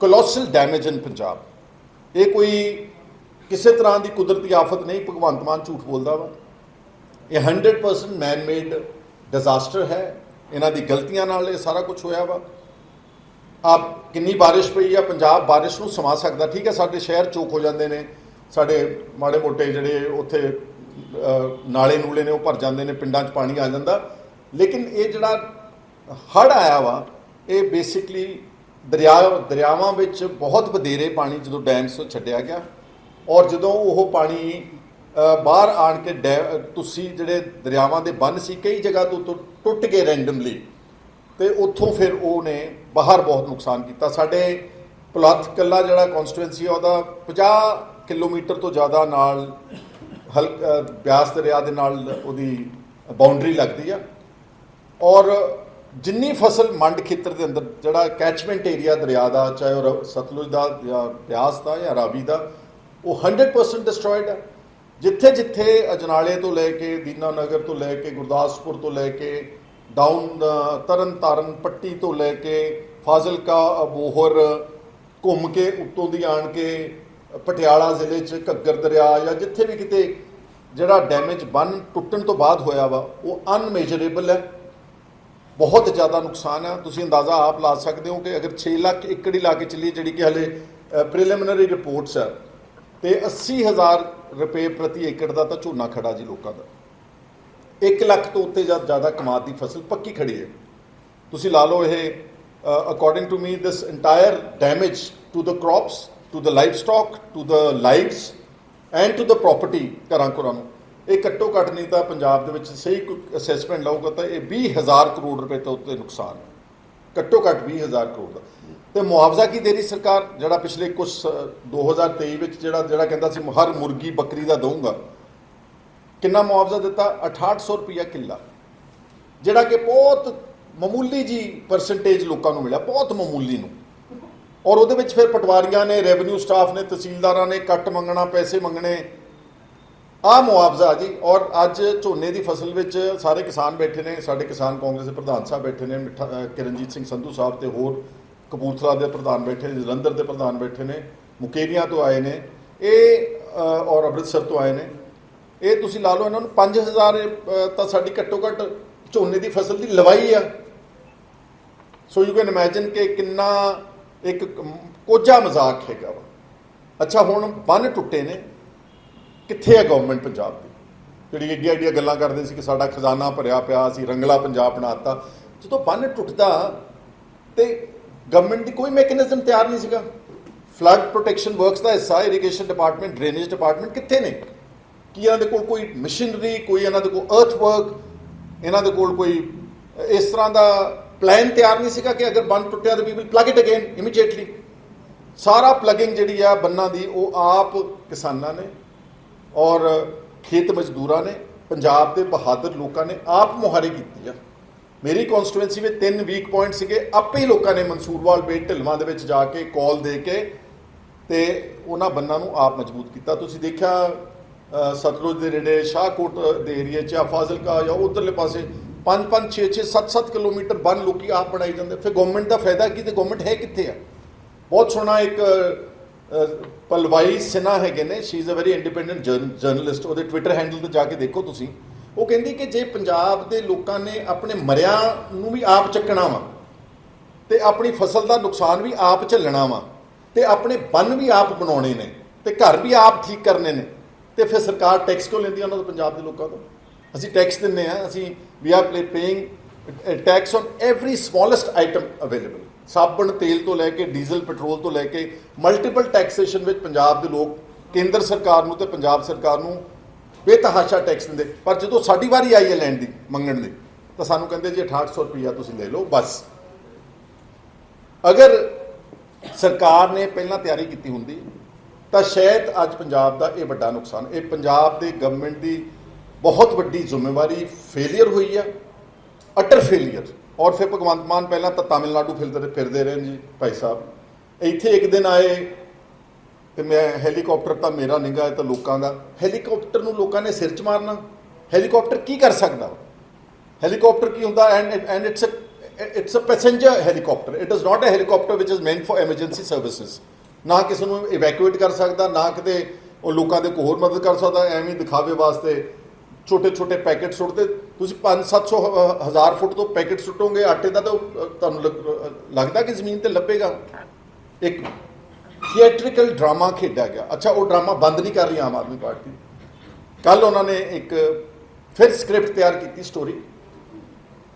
this damage in Punjab ਇਹ ਕੋਈ ਕਿਸੇ ਤਰ੍ਹਾਂ ਦੀ ਕੁਦਰਤੀ ਆਫਤ ਨਹੀਂ, ਭਗਵੰਤ ਮਾਨ ਝੂਠ ਬੋਲਦਾ ਵਾ। ਇਹ 100% ਮੈਨ ਮੇਡ ਡਿਜ਼ਾਸਟਰ ਹੈ। ਇਹਨਾਂ ਦੀ ਗਲਤੀਆਂ ਨਾਲ ਇਹ ਸਾਰਾ ਕੁਝ ਹੋਇਆ ਵਾ। ਆਪ ਕਿੰਨੀ ਬਾਰਿਸ਼ ਪਈ ਆ, ਪੰਜਾਬ ਬਾਰਿਸ਼ ਨੂੰ ਸਮਾ ਸਕਦਾ। ਠੀਕ ਹੈ, ਸਾਡੇ ਸ਼ਹਿਰ ਚੋਕ ਹੋ ਜਾਂਦੇ ਨੇ। ਸਾਡੇ ਮਾੜੇ ਮੋਟੇ ਜਿਹੜੇ ਉੱਥੇ ਨਾਲੇ ਨੂਲੇ ਨੇ ਉਹ ਭਰ ਜਾਂਦੇ ਨੇ, ਪਿੰਡਾਂ 'ਚ ਪਾਣੀ ਆ ਜਾਂਦਾ। ਲੇਕਿਨ ਇਹ ਜਿਹੜਾ ਹੜ ਆਇਆ ਵਾ, ਇਹ ਬੇਸਿਕਲੀ ਦਰਿਆ ਦਰਿਆਵਾਂ ਵਿੱਚ ਬਹੁਤ ਵਧੇਰੇ ਪਾਣੀ ਜਦੋਂ ਡੈਮਸ ਤੋਂ ਛੱਡਿਆ ਗਿਆ ਔਰ ਜਦੋਂ ਉਹ ਪਾਣੀ ਬਾਹਰ ਆਣ ਕੇ ਡੈ- ਤੁਸੀਂ ਜਿਹੜੇ ਦਰਿਆਵਾਂ ਦੇ ਬੰਨ ਸੀ ਕਈ ਜਗ੍ਹਾ ਤੋਂ ਟੁੱਟ ਗਏ ਰੈਂਡਮਲੀ ਤੇ ਉੱਥੋਂ ਫਿਰ ਉਹਨੇ ਬਾਹਰ ਬਹੁਤ ਨੁਕਸਾਨ ਕੀਤਾ। ਸਾਡੇ ਪੁਲੱਥ ਕੱਲਾ ਜਿਹੜਾ ਕਨਸਟੀਟੂਐਂਸੀ ਆ ਉਹਦਾ 50 ਕਿਲੋਮੀਟਰ ਤੋਂ ਜ਼ਿਆਦਾ ਨਾਲ ਹਲਕ ਬਿਆਸ ਦਰਿਆ ਦੇ ਨਾਲ ਉਹਦੀ ਬਾਉਂਡਰੀ ਲੱਗਦੀ ਆ। ਔਰ ਜਿੰਨੀ ਫਸਲ ਮੰਡ ਖੇਤਰ ਦੇ ਅੰਦਰ, ਜਿਹੜਾ ਕੈਚਮੈਂਟ ਏਰੀਆ ਦਰਿਆ ਦਾ, ਚਾਹੇ ਉਹ ਰ- ਸਤਲੁਜ ਦਾ ਜਾਂ ਬਿਆਸ ਦਾ ਜਾਂ ਰਾਵੀ ਦਾ, ਉਹ 100% ਡਿਸਟਰੋਇਡ ਹੈ। ਜਿੱਥੇ ਜਿੱਥੇ ਅਜਨਾਲੇ ਤੋਂ ਲੈ ਕੇ ਦੀਨਾ ਨਗਰ ਤੋਂ ਲੈ ਕੇ, ਗੁਰਦਾਸਪੁਰ ਤੋਂ ਲੈ ਕੇ ਡਾਊਨ ਤਰਨ ਤਾਰਨ ਪੱਟੀ ਤੋਂ ਲੈ ਕੇ, ਫਾਜ਼ਿਲਕਾ, ਅਬੋਹਰ, ਘੁੰਮ ਕੇ, ਉੱਤੋਂ ਦੀ ਆਣ ਕੇ, ਪਟਿਆਲਾ ਜ਼ਿਲ੍ਹੇ 'ਚ, ਘੱਗਰ ਦਰਿਆ ਜਾਂ ਜਿੱਥੇ ਵੀ ਕਿਤੇ ਜਿਹੜਾ ਡੈਮੇਜ ਬੰਨ ਟੁੱਟਣ ਤੋਂ ਬਾਅਦ ਹੋਇਆ ਵਾ, ਉਹ ਅਨਮੇਜਰੇਬਲ ਹੈ। ਬਹੁਤ ਜ਼ਿਆਦਾ ਨੁਕਸਾਨ ਹੈ। ਤੁਸੀਂ ਅੰਦਾਜ਼ਾ ਆਪ ਲਾ ਸਕਦੇ ਹੋ ਕਿ ਅਗਰ 6 ਲੱਖ ਏਕੜ ਹੀ ਲਾ ਕੇ ਚੱਲੀਏ, ਜਿਹੜੀ ਕਿ ਹਲੇ ਪ੍ਰੀਲਿਮਿਨਰੀ ਰਿਪੋਰਟਸ ਹੈ, ਤੇ 80000 ਰੁਪਏ ਪ੍ਰਤੀ ਏਕੜ ਦਾ ਤਾਂ ਝੋਨਾ ਖੜਾ ਜੀ ਲੋਕਾਂ ਦਾ। 1 ਲੱਖ ਤੋਂ ਉੱਤੇ ਜਦ ਜ਼ਿਆਦਾ ਕਮਾਦ ਦੀ ਫਸਲ ਪੱਕੀ ਖੜੀ ਹੈ। ਤੁਸੀਂ ਲਾ ਲਓ ਇਹ according to me this entire damage to the crops to the livestock to the lives and to the property ਘਰਾਂ ਘਰਾਂ ਨੂੰ। ਇਹ ਘੱਟੋ ਘੱਟ ਨਹੀਂ ਤਾਂ ਪੰਜਾਬ ਦੇ ਵਿੱਚ ਸਹੀ ਕੋਈ ਅਸੈਸਮੈਂਟ ਲਾਊਗਾ ਤਾਂ ਇਹ 20000 ਕਰੋੜ ਰੁਪਏ ਤੋਂ ਉੱਤੇ ਨੁਕਸਾਨ ਹੈ। ਘੱਟੋ ਘੱਟ 20000 ਕਰੋੜ ਦਾ। ਤੇ ਮੁਆਵਜ਼ਾ ਕੀ ਦੇ ਰਹੀ ਸਰਕਾਰ? ਜਿਹੜਾ ਪਿਛਲੇ ਕੁਝ 2023 ਵਿੱਚ ਜਿਹੜਾ ਜਿਹੜਾ ਕਹਿੰਦਾ ਸੀ, ਹਰ ਮੁਰਗੀ ਬੱਕਰੀ ਦਾ ਦਊਂਗਾ। ਕਿੰਨਾ ਮੁਆਵਜ਼ਾ ਦਿੱਤਾ? 6800 ਰੁਪਇਆ ਕਿੱਲਾ। ਜਿਹੜਾ ਕਿ ਬਹੁਤ ਮਾਮੂਲੀ ਜੀ ਪਰਸੈਂਟੇਜ ਲੋਕਾਂ ਨੂੰ ਮਿਲਿਆ, ਬਹੁਤ ਮਾਮੂਲੀ ਨੂੰ। ਔਰ ਉਹਦੇ ਵਿੱਚ ਫਿਰ ਪਟਵਾਰੀਆਂ ਨੇ ਰੈਵਨਿਊ ਸਟਾਫ ਨੇ, ਤਹਿਸੀਲਦਾਰਾਂ ਨੇ ਕੱਟ ਮੰਗਣਾ, ਪੈਸੇ ਮੰਗਣੇ ਆ ਮੁਆਵਜ਼ਾ ਜੀ ਔਰ ਅੱਜ ਝੋਨੇ ਦੀ ਫਸਲ ਵਿੱਚ ਸਾਰੇ ਕਿਸਾਨ ਬੈਠੇ ਨੇ ਸਾਡੇ ਕਿਸਾਨ ਕਾਂਗਰਸ ਦੇ ਪ੍ਰਧਾਨ ਸਾਹਿਬ ਬੈਠੇ ਨੇ ਮਿੱਠਾ ਕਿਰਨਜੀਤ ਸਿੰਘ ਸੰਧੂ ਸਾਹਿਬ ਤੇ ਹੋਰ ਕਪੂਰਥਲਾ ਦੇ ਪ੍ਰਧਾਨ ਬੈਠੇ ਨੇ ਜਲੰਧਰ ਦੇ ਪ੍ਰਧਾਨ ਬੈਠੇ ਨੇ ਮੁਕੇਰੀਆਂ ਤੋਂ ਆਏ ਨੇ ਇਹ ਔਰ ਅੰਮ੍ਰਿਤਸਰ ਤੋਂ ਆਏ ਨੇ। ਇਹ ਤੁਸੀਂ ਲਾ ਲਓ ਇਹਨਾਂ ਨੂੰ 5000 ਅ, ਤਾਂ ਸਾਡੀ ਘੱਟੋ ਘੱਟ ਝੋਨੇ ਦੀ ਫਸਲ ਦੀ ਲਵਾਈ ਆ। ਸੋ ਯੂ ਕੈਨ ਇਮੇਜਿਨ ਕਿ ਕਿੰਨਾ ਇੱਕ ਕੋਝਾ ਮਜ਼ਾਕ ਹੈਗਾ ਵਾ। ਅੱਛਾ ਹੁਣ ਬੰਨ ਟੁੱਟੇ ਨੇ ਕਿੱਥੇ ਹੈ ਗਵਰਨਮੈਂਟ ਪੰਜਾਬ ਦੀ? ਜਿਹੜੀ ਏਡੀਆਂ ਏਡੀਆਂ ਗੱਲਾਂ ਕਰਦੇ ਸੀ ਕਿ ਸਾਡਾ ਖਜ਼ਾਨਾ ਭਰਿਆ ਪਿਆ ਸੀ ਰੰਗਲਾ ਪੰਜਾਬ ਬਣਾਤਾ ਜਦੋਂ ਬੰਨ ਟੁੱਟਦਾ ਤੇ ਗਵਰਨਮੈਂਟ ਦੀ ਕੋਈ ਮੈਕੈਨਿਜ਼ਮ ਤਿਆਰ ਨਹੀਂ ਸੀਗਾ। ਫਲੱਡ ਪ੍ਰੋਟੈਕਸ਼ਨ ਵਰਕਸ ਦਾ ਹਿੱਸਾ ਇਰੀਗੇਸ਼ਨ ਡਿਪਾਰਟਮੈਂਟ ਡਰੇਨੇਜ ਡਿਪਾਰਟਮੈਂਟ ਕਿੱਥੇ ਨੇ? ਕੀ ਇਹਨਾਂ ਦੇ ਕੋਲ ਕੋਈ ਮਸ਼ੀਨਰੀ ਕੋਈ ਇਹਨਾਂ ਦੇ ਕੋਲ ਅਰਥ ਵਰਕ ਇਹਨਾਂ ਦੇ ਕੋਲ ਕੋਈ, ਇਸ ਤਰ੍ਹਾਂ ਦਾ ਪਲਾਨ ਤਿਆਰ ਨਹੀਂ ਸੀਗਾ ਕਿ ਅਗਰ ਬੰਨ ਟੁੱਟਿਆ ਤਾਂ we will plug it again immediately ਸਾਰਾ ਪਲੱਗਿੰਗ ਜਿਹੜੀ ਆ ਬੰਨਾਂ ਦੀ, ਉਹ ਆਪ ਕਿਸਾਨਾਂ ਨੇ ਔਰ ਖੇਤ ਮਜ਼ਦੂਰਾਂ ਨੇ, ਪੰਜਾਬ ਦੇ ਬਹਾਦਰ ਲੋਕਾਂ ਨੇ ਆਪ ਮੁਹਾਰੇ ਕੀਤੀ ਆ। ਮੇਰੀ ਕਨਸਟੀਟੂਐਂਸੀ ਵਿੱਚ ਤਿੰਨ ਵੀਕ ਪੁਆਇੰਟ ਸੀਗੇ, ਆਪੇ ਹੀ ਲੋਕਾਂ ਨੇ ਮਨਸੂਰਵਾਲ ਬੇਟ ਢਿਲਵਾਂ ਦੇ ਵਿੱਚ ਜਾ ਕੇ ਕਾਲ ਦੇ ਕੇ ਤੇ ਉਹਨਾਂ ਬੰਨਾਂ ਨੂੰ ਆਪ ਮਜ਼ਬੂਤ ਕੀਤਾ। ਤੁਸੀਂ ਦੇਖਿਆ ਸਤਲੁਜ ਦੇ ਨੇੜੇ, ਸ਼ਾਹਕੋਟ ਦੇ ਏਰੀਆ 'ਚ ਆ ਫਾਜ਼ਿਲਕਾ ਜਾਂ ਉਧਰਲੇ ਪਾਸੇ 5 5 6 6 7 7 ਕਿਲੋਮੀਟਰ ਬੰਨ ਲੋਕੀ ਆਪ ਬਣਾਈ ਜਾਂਦੇ। ਫਿਰ ਗਵਰਨਮੈਂਟ ਦਾ ਫਾਇਦਾ ਕੀ ਤੇ ਗਵਰਨਮੈਂਟ ਹੈ ਕਿੱਥੇ ਆ? ਬਹੁਤ ਸੋਹਣਾ ਇੱਕ ਪਲਵਾਈ ਸਿਨਾ ਹੈਗੇ ਨੇ she is a very independent journalist ਉਹਦੇ ਟਵਿੱਟਰ ਹੈਂਡਲ ਤੇ ਜਾ ਕੇ ਦੇਖੋ ਤੁਸੀਂ। ਉਹ ਕਹਿੰਦੀ ਕਿ ਜੇ ਪੰਜਾਬ ਦੇ ਲੋਕਾਂ ਨੇ ਆਪਣੇ ਮਰਿਆਂ ਨੂੰ ਵੀ ਆਪ ਚੱਕਣਾ ਵਾ, ਤੇ ਆਪਣੀ ਫਸਲ ਦਾ ਨੁਕਸਾਨ ਵੀ ਆਪ ਝੱਲਣਾ ਵਾ, ਤੇ ਆਪਣੇ ਬੰਨ ਵੀ ਆਪ ਬਣਾਉਣੇ ਨੇ, ਤੇ ਘਰ ਵੀ ਆਪ ਠੀਕ ਕਰਨੇ ਨੇ, ਤੇ ਫਿਰ ਸਰਕਾਰ ਟੈਕਸ ਕਿਉਂ ਲੈਂਦੀ ਆ ਉਹਨਾਂ ਤੋਂ ਪੰਜਾਬ ਦੇ ਲੋਕਾਂ ਤੋਂ? ਅਸੀਂ ਟੈਕਸ ਦਿੰਨੇ ਆ, ਅਸੀਂ we are paying tax on every smallest item available ਸਾਬਣ ਤੇਲ ਤੋਂ ਲੈ ਕੇ ਡੀਜ਼ਲ, ਪੈਟਰੋਲ ਤੋਂ ਲੈ ਕੇ ਮਲਟੀਪਲ ਟੈਕਸੇਸ਼ਨ ਵਿੱਚ ਪੰਜਾਬ ਦੇ ਲੋਕ, ਕੇਂਦਰ ਸਰਕਾਰ ਨੂੰ ਤੇ ਪੰਜਾਬ ਸਰਕਾਰ ਨੂੰ ਬੇਤਹਾਸ਼ਾ ਟੈਕਸ ਦਿੰਦੇ। ਪਰ ਜਦੋਂ ਸਾਡੀ ਵਾਰੀ ਆਈ ਹੈ ਲੈਣ ਦੀ, ਮੰਗਣ ਦੀ, ਤਾਂ ਸਾਨੂੰ ਕਹਿੰਦੇ ਜੀ 6800 ਰੁਪਈਆ ਤੁਸੀਂ ਲੈ ਲਓ, ਬਸ। ਅਗਰ ਸਰਕਾਰ ਨੇ ਪਹਿਲਾਂ ਤਿਆਰੀ ਕੀਤੀ ਹੁੰਦੀ, ਤਾਂ ਸ਼ਾਇਦ ਅੱਜ ਪੰਜਾਬ ਦਾ ਇਹ ਵੱਡਾ ਨੁਕਸਾਨ, ਇਹ ਪੰਜਾਬ ਦੇ ਗਵਰਨਮੈਂਟ ਦੀ ਬਹੁਤ ਵੱਡੀ ਜ਼ਿੰਮੇਵਾਰੀ ਫੇਲਿਅਰ ਹੋਈ ਆ ਅਟਰ ਫੇਲਿਅਰ ਔਰ ਫਿਰ ਭਗਵੰਤ ਮਾਨ ਪਹਿਲਾਂ ਤਾਂ ਤਾਮਿਲਨਾਡੂ ਫਿਰਦੇ ਫਿਰਦੇ ਰਹੇ ਜੀ ਭਾਈ ਸਾਹਿਬ। ਇੱਥੇ ਇੱਕ ਦਿਨ ਆਏ ਤੇ ਮੈਂ ਹੈਲੀਕਾਪਟਰ ਤਾਂ ਮੇਰਾ ਨਿਗਾਹ ਹੈ ਤਾਂ ਲੋਕਾਂ ਦਾ। ਹੈਲੀਕਾਪਟਰ ਨੂੰ ਲੋਕਾਂ ਨੇ ਸਿਰ 'ਚ ਮਾਰਨਾ। ਹੈਲੀਕਾਪਟਰ ਕੀ ਕਰ ਸਕਦਾ? ਵਾ? ਹੈਲੀਕਾਪਟਰ ਕੀ ਹੁੰਦਾ? And and it's it's a passenger helicopter it is not a helicopter which is meant for emergency services ਨਾ ਕਿਸੇ ਨੂੰ ਇਵੈਕੂਏਟ ਕਰ ਸਕਦਾ, ਨਾ ਕਿਤੇ ਉਹ ਲੋਕਾਂ ਦੇ ਕੋ ਹੋਰ ਮਦਦ ਕਰ ਸਕਦਾ। ਐਵੇਂ ਦਿਖਾਵੇ ਵਾਸਤੇ ਛੋਟੇ ਛੋਟੇ ਪੈਕੇਟ ਸੁੱਟਦੇ ਤੁਸੀਂ 5-700 ਹਜ਼ਾਰ ਫੁੱਟ ਤੋਂ ਪੈਕੇਟ ਸੁੱਟੋਗੇ ਆਟੇ ਦਾ ਤਾਂ ਉਹ, ਤੁਹਾਨੂੰ ਲੱਗ- ਲੱਗਦਾ ਕਿ ਜ਼ਮੀਨ ਤੇ ਲੱਭੇਗਾ? ਇੱਕ ਥੀਏਟ੍ਰਿਕਲ ਡਰਾਮਾ ਖੇਡਿਆ ਗਿਆ। ਅੱਛਾ ਉਹ ਡਰਾਮਾ ਬੰਦ ਨਹੀਂ ਕਰ ਰਹੀ ਆਮ ਆਦਮੀ ਪਾਰਟੀ। ਕੱਲ ਉਹਨਾਂ ਨੇ ਇੱਕ ਫਿਰ ਸਕ੍ਰਿਪਟ ਤਿਆਰ ਕੀਤੀ ਸਟੋਰੀ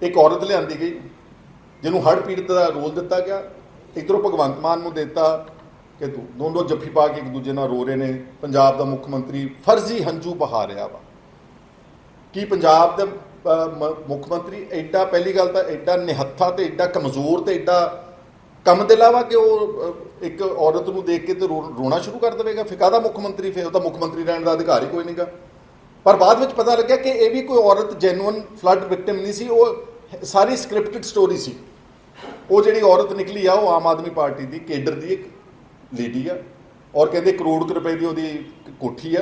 ਇੱਕ ਔਰਤ ਲਿਆਂਦੀ ਗਈ ਜਿਹਨੂੰ ਹੜ੍ਹ ਪੀੜਤ ਦਾ ਰੋਲ ਦਿੱਤਾ ਗਿਆ। ਇਧਰੋਂ ਭਗਵੰਤ ਮਾਨ ਨੂੰ ਦਿੱਤਾ ਕਿ ਦੋ- ਦੋਨੋਂ ਜੱਫੀ ਪਾ ਕੇ ਇੱਕ ਦੂਜੇ ਨਾਲ ਰੋ ਰਹੇ ਨੇ। ਪੰਜਾਬ ਦਾ ਮੁੱਖ ਮੰਤਰੀ ਫਰਜ਼ੀ ਹੰਝੂ ਬਹਾ ਰਿਹਾ ਵਾ। ਕੀ ਪੰਜਾਬ ਦੇ ਮੁੱਖ ਮੰਤਰੀ ਐਡਾ, ਪਹਿਲੀ ਗੱਲ ਤਾਂ ਐਡਾ ਨਿਹੱਥਾ ਤੇ ਐਡਾ ਕਮਜ਼ੋਰ ਤੇ ਐਡਾ ਕੰਮ ਦਿਲਾ ਵਾ ਕਿ ਉਹ ਇੱਕ ਔਰਤ ਨੂੰ ਦੇਖ ਕੇ ਤੇ ਰੋ- ਰੋਣਾ ਸ਼ੁਰੂ ਕਰ ਦੇਵੇਗਾ। ਫਿਰ ਕਾਹਦਾ ਮੁੱਖ ਮੰਤਰੀ? ਫਿਰ ਉਹ ਤਾਂ ਮੁੱਖ ਮੰਤਰੀ ਰਹਿਣ ਦਾ ਅਧਿਕਾਰ ਹੀ ਕੋਈ ਨਹੀਂਗਾ। ਪਰ ਬਾਅਦ ਵਿੱਚ ਪਤਾ ਲੱਗਿਆ ਕਿ ਇਹ ਵੀ ਕੋਈ ਔਰਤ ਜੈਨੂਇਨ ਫਲੱਡ ਵਿਕਟਿਮ ਨਹੀਂ ਸੀ। ਉਹ ਸਾਰੀ ਸਕ੍ਰਿਪਟਡ ਸਟੋਰੀ ਸੀ। ਉਹ ਜਿਹੜੀ ਔਰਤ ਨਿਕਲੀ ਆ, ਉਹ ਆਮ ਆਦਮੀ ਪਾਰਟੀ ਦੀ, ਕੇਡਰ ਦੀ ਇੱਕ ਲੇਡੀ ਆ। ਔਰ ਕਹਿੰਦੇ ਕਰੋੜ ਕੁ ਰੁਪਏ ਦੀ ਉਹਦੀ ਕੋਠੀ ਆ।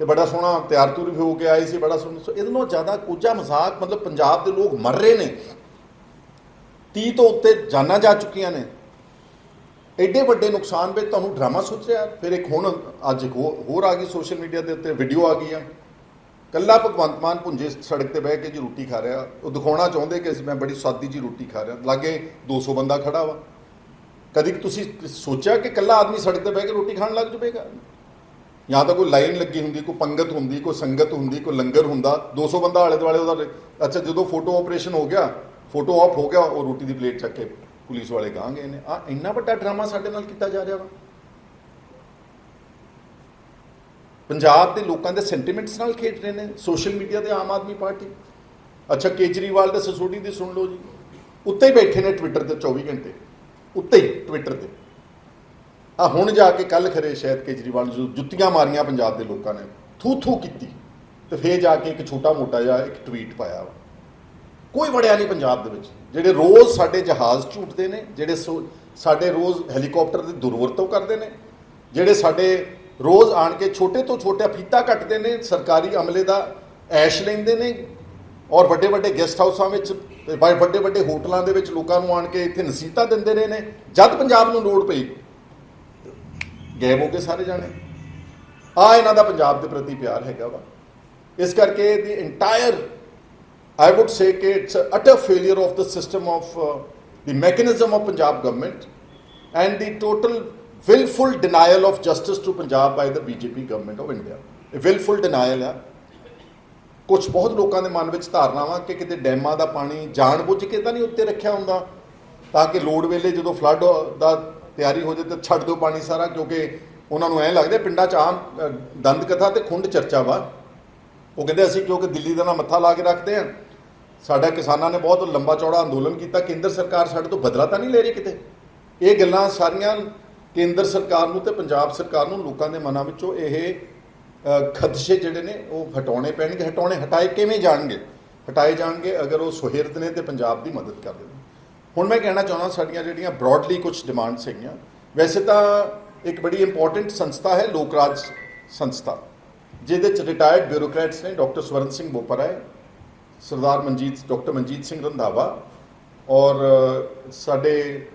ਤੇ ਬੜਾ ਸੋਹਣਾ ਤਿਆਰ ਤੁਰ ਵੀ ਹੋ ਕੇ ਆਏ ਸੀ, ਬੜਾ ਸੋਹਣਾ ਸੋ ਇਹਦੇ ਨਾਲੋਂ ਜ਼ਿਆਦਾ ਕੁਝਾ ਮਜ਼ਾਕ ਮਤਲਬ ਪੰਜਾਬ ਦੇ ਲੋਕ ਮਰ ਰਹੇ ਨੇ। 30 ਤੋਂ ਉੱਤੇ ਜਾਨਾਂ ਜਾ ਚੁੱਕੀਆਂ ਨੇ। ਐਡੇ ਵੱਡੇ ਨੁਕਸਾਨ ਵਿੱਚ ਤੁਹਾਨੂੰ ਡਰਾਮਾ ਸੋਚ ਰਿਹਾ। ਫਿਰ ਇੱਕ ਹੁਣ ਅੱਜ ਇੱਕ ਹੋਰ ਆ ਗਈ ਸੋਸ਼ਲ ਮੀਡੀਆ ਦੇ ਉੱਤੇ ਵੀਡੀਓ ਆ ਗਈ ਆ ਕੱਲਾ ਭਗਵੰਤ ਮਾਨ ਪੁੰਜੇ ਸੜਕ ਤੇ ਬਹਿ ਕੇ ਜੀ ਰੋਟੀ ਖਾ ਰਿਹਾ। ਉਹ ਦਿਖਾਉਣਾ ਚਾਹੁੰਦੇ ਕਿ ਅਸੀਂ- ਮੈਂ ਬੜੀ ਸਾਦੀ ਜੀ ਰੋਟੀ ਖਾ ਰਿਹਾ। ਲਾਗੇ 200 ਬੰਦਾ ਖੜਾ ਵਾ। ਕਦੀ ਤੁਸੀਂ ਸੋਚਿਆ ਕਿ ਕੱਲਾ ਆਦਮੀ ਸੜਕ ਤੇ ਬਹਿ ਕੇ ਰੋਟੀ ਖਾਣ ਲੱਗ ਜਾਵੇਗਾ? ਜਾਂ ਤਾਂ ਕੋਈ ਲਾਈਨ ਲੱਗੀ ਹੁੰਦੀ, ਕੋਈ ਪੰਗਤ ਹੁੰਦੀ, ਕੋਈ ਸੰਗਤ ਹੁੰਦੀ, ਕੋਈ ਲੰਗਰ ਹੁੰਦਾ 200 ਬੰਦਾ ਆਲੇ ਦੁਆਲੇ ਉਹਦਾ ਅੱਛਾ, ਜਦੋਂ ਫੋਟੋ ਆਪਰੇਸ਼ਨ ਹੋ ਗਿਆ, ਫੋਟੋ ਆਫ ਹੋ ਗਿਆ, ਉਹ ਰੋਟੀ ਦੀ ਪਲੇਟ ਚੱਕ ਕੇ ਪੁਲਿਸ ਵਾਲੇ ਗਾਂ ਗਏ ਨੇ ਆ ਇੰਨਾ ਵੱਡਾ ਡਰਾਮਾ ਸਾਡੇ ਨਾਲ ਕੀਤਾ ਜਾ ਰਿਹਾ ਵਾ। ਪੰਜਾਬ ਦੇ ਲੋਕਾਂ ਦੇ ਸੈਂਟੀਮੈਂਟਸ ਨਾਲ ਖੇਡ ਰਹੇ ਨੇ ਸੋਸ਼ਲ ਮੀਡੀਆ ਤੇ ਆਮ ਆਦਮੀ ਪਾਰਟੀ। ਅੱਛਾ, ਕੇਜਰੀਵਾਲ ਦੇ ਸਸੋਡੀ ਦੀ ਸੁਣ ਲਓ ਜੀ। ਉੱਤੇ ਹੀ ਬੈਠੇ ਨੇ ਟਵਿੱਟਰ ਤੇ 24 ਘੰਟੇ। ਉੱਤੇ ਹੀ ਟਵਿੱਟਰ ਤੇ। ਆ ਹੁਣ ਜਾ ਕੇ ਕੱਲ ਖਰੇ ਸ਼ਾਇਦ ਕੇਜਰੀਵਾਲ ਨੂੰ ਜੁੱਤੀਆਂ ਮਾਰੀਆਂ ਪੰਜਾਬ ਦੇ ਲੋਕਾਂ ਨੇ, ਥੂ ਥੂ ਕੀਤੀ ਤੇ ਫੇਰ ਜਾ ਕੇ ਇੱਕ ਛੋਟਾ ਮੋਟਾ ਜਿਹਾ ਇੱਕ ਟਵੀਟ ਪਾਇਆ ਵਾ। ਕੋਈ ਵੜਿਆ ਨਹੀਂ ਪੰਜਾਬ ਦੇ ਵਿੱਚ। ਜਿਹੜੇ ਰੋਜ਼ ਸਾਡੇ ਜਹਾਜ਼ ਝੂਟਦੇ ਨੇ, ਜਿਹੜੇ ਸੋ- ਸਾਡੇ ਰੋਜ਼ ਹੈਲੀਕਾਪਟਰ ਦੀ ਦੁਰਵਰਤੋਂ ਕਰਦੇ ਨੇ, ਜਿਹੜੇ ਸਾਡੇ ਰੋਜ਼ ਆਣ ਕੇ ਛੋਟੇ ਤੋਂ ਛੋਟਾ ਫੀਤਾ ਕੱਟਦੇ ਨੇ, ਸਰਕਾਰੀ ਅਮਲੇ ਦਾ ਐਸ਼ ਲੈਂਦੇ ਨੇ ਔਰ ਵੱਡੇ ਵੱਡੇ ਗੈਸਟ ਹਾਊਸਾਂ ਵਿੱਚ ਵੱਡੇ ਵੱਡੇ ਹੋਟਲਾਂ ਦੇ ਵਿੱਚ ਲੋਕਾਂ ਨੂੰ ਆਣ ਕੇ ਇੱਥੇ ਨਸੀਹਤਾਂ ਦਿੰਦੇ ਰਹੇ ਨੇ। ਜਦ ਪੰਜਾਬ ਨੂੰ ਲੋੜ ਪਈ ਗੈਮ ਹੋ ਕੇ ਸਾਰੇ ਜਾਣੇ ਆ ਇਹਨਾਂ ਦਾ ਪੰਜਾਬ ਦੇ ਪ੍ਰਤੀ ਪਿਆਰ ਹੈਗਾ ਵਾ ਇਸ ਕਰਕੇ the entire I would say ਕਿ it's utter failure of the system of the mechanism of Punjab government and the total willful denial of justice to Punjab by the BJP government of India. ਇਹ willful denial ਹੈ ਕੁਝ ਬਹੁਤ ਲੋਕਾਂ ਦੇ ਮਨ ਵਿੱਚ ਧਾਰਨਾਵਾਂ ਕਿ ਕਿਤੇ ਡੈਮਾਂ ਦਾ ਪਾਣੀ ਜਾਣਬੁੱਝ ਕੇ ਤਾਂ ਨਹੀਂ ਉੱਤੇ ਰੱਖਿਆ ਹੁੰਦਾ ਤਾਂ ਕਿ ਲੋੜ ਵੇਲੇ ਜਦੋਂ ਫਲੱਡ ਦਾ ਤਿਆਰੀ ਹੋ ਜਾਏ ਤਾਂ ਛੱਡ ਦਿਓ ਪਾਣੀ ਸਾਰਾ ਕਿਉਂਕਿ ਉਹਨਾਂ ਨੂੰ ਐਂ ਲੱਗਦਾ ਪਿੰਡਾਂ 'ਚ ਆਮ ਅ, ਦੰਦ ਕਥਾ ਤੇ ਖੁੰਡ ਚਰਚਾ ਵਾ। ਉਹ ਕਹਿੰਦੇ ਅਸੀਂ ਕਿਉਂਕਿ ਦਿੱਲੀ ਦਾ ਨਾ ਮੱਥਾ ਲਾ ਕੇ ਰੱਖਦੇ ਆ। ਸਾਡਾ ਕਿਸਾਨਾਂ ਨੇ ਬਹੁਤ ਲੰਬਾ ਚੌੜਾ ਅੰਦੋਲਨ ਕੀਤਾ ਕੇਂਦਰ ਸਰਕਾਰ ਸਾਡੇ ਤੋਂ ਬਦਲਾ ਤਾਂ ਨਹੀਂ ਲੈ ਰਹੀ ਕਿਤੇ? ਇਹ ਗੱਲਾਂ ਸਾਰੀਆਂ ਕੇਂਦਰ ਸਰਕਾਰ ਨੂੰ ਤੇ ਪੰਜਾਬ ਸਰਕਾਰ ਨੂੰ ਲੋਕਾਂ ਦੇ ਮਨਾਂ ਵਿੱਚੋਂ ਇਹ ਖਦਸ਼ੇ ਜਿਹੜੇ ਨੇ ਉਹ ਹਟਾਉਣੇ ਪੈਣਗੇ ਹਟਾਉਣੇ ਹਟਾਏ ਕਿਵੇਂ ਜਾਣਗੇ? ਹਟਾਏ ਜਾਣਗੇ ਅਗਰ ਉਹ ਸੁਹਿਰਦ ਨੇ ਤੇ ਪੰਜਾਬ ਦੀ ਮਦਦ ਕਰਦੇ ਨੇ ਹੁਣ ਮੈਂ ਕਹਿਣਾ ਚਾਹੁੰਦਾ ਸਾਡੀਆਂ ਜਿਹੜੀਆਂ ਬ੍ਰੌਡਲੀ ਕੁਝ ਡਿਮਾਂਡਸ ਹੈਗੀਆਂ, ਵੈਸੇ ਤਾਂ ਇੱਕ ਬੜੀ ਇੰਪੋਰਟੈਂਟ ਸੰਸਥਾ ਹੈ ਲੋਕ ਰਾਜ ਸੰਸਥਾ, ਜਿਹਦੇ ਚ ਰਿਟਾਇਰਡ ਬਿਊਰੋਕਰੇਟਸ ਨੇ ਡਾਕਟਰ ਸਵਰਨ ਸਿੰਘ ਬੋਪਰਾ ਹੈ, ਸਰਦਾਰ ਮਨਜੀਤ ਡਾਕਟਰ ਮਨਜੀਤ ਸਿੰਘ ਰੰਧਾਵਾ ਔਰ ਸਾਡੇ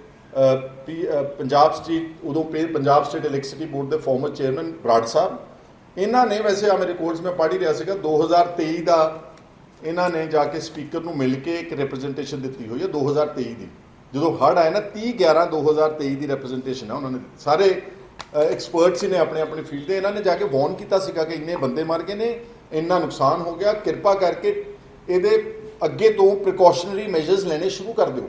ਪੀ- ਪੰਜਾਬ ਸਟੇਟ ਉਦੋਂ ਪੇ- ਪੰਜਾਬ ਸਟੇਟ ਇਲੈਕਟ੍ਰਿਸਿਟੀ ਬੋਰਡ ਦੇ ਫਾਰਮਰ ਚੇਅਰਮੈਨ ਬਰਾੜ ਸਾਹਿਬ, ਇਹਨਾਂ ਨੇ ਵੈਸੇ ਆ ਮੇਰੇ ਕੋਰਸ ਮੈਂ ਪੜ੍ਹ ਹੀ ਰਿਹਾ ਸੀਗਾ 2023 ਦਾ ਇਹਨਾਂ ਨੇ ਜਾ ਕੇ ਸਪੀਕਰ ਨੂੰ ਮਿਲ ਕੇ ਇੱਕ ਰਿਪਰੈਜ਼ੈਂਟੇਸ਼ਨ ਦਿੱਤੀ ਹੋਈ ਹੈ 2023 ਦੀ। ਜਦੋਂ ਹੜ੍ਹ ਆਇਆ ਨਾ 30 11 2023 ਦੀ ਰਿਪਰੈਜ਼ੈਂਟੇਸ਼ਨ ਹੈ ਉਹਨਾਂ ਨੇ ਸਾਰੇ ਐਕਸਪਰਟਸ ਹੀ ਨੇ ਆਪਣੇ ਆਪਣੇ ਫੀਲਡ ਦੇ। ਇਹਨਾਂ ਨੇ ਜਾ ਕੇ ਵਾਰਨ ਕੀਤਾ ਸੀਗਾ ਕਿ ਇੰਨੇ ਬੰਦੇ ਮਰ ਗਏ ਨੇ, ਇੰਨਾ ਨੁਕਸਾਨ ਹੋ ਗਿਆ। ਕਿਰਪਾ ਕਰਕੇ ਇਹਦੇ ਅੱਗੇ ਤੋਂ ਪ੍ਰੀਕਾਸ਼ਨਰੀ ਮੈਜਰਸ ਲੈਣੇ ਸ਼ੁਰੂ ਕਰ ਦਿਓ।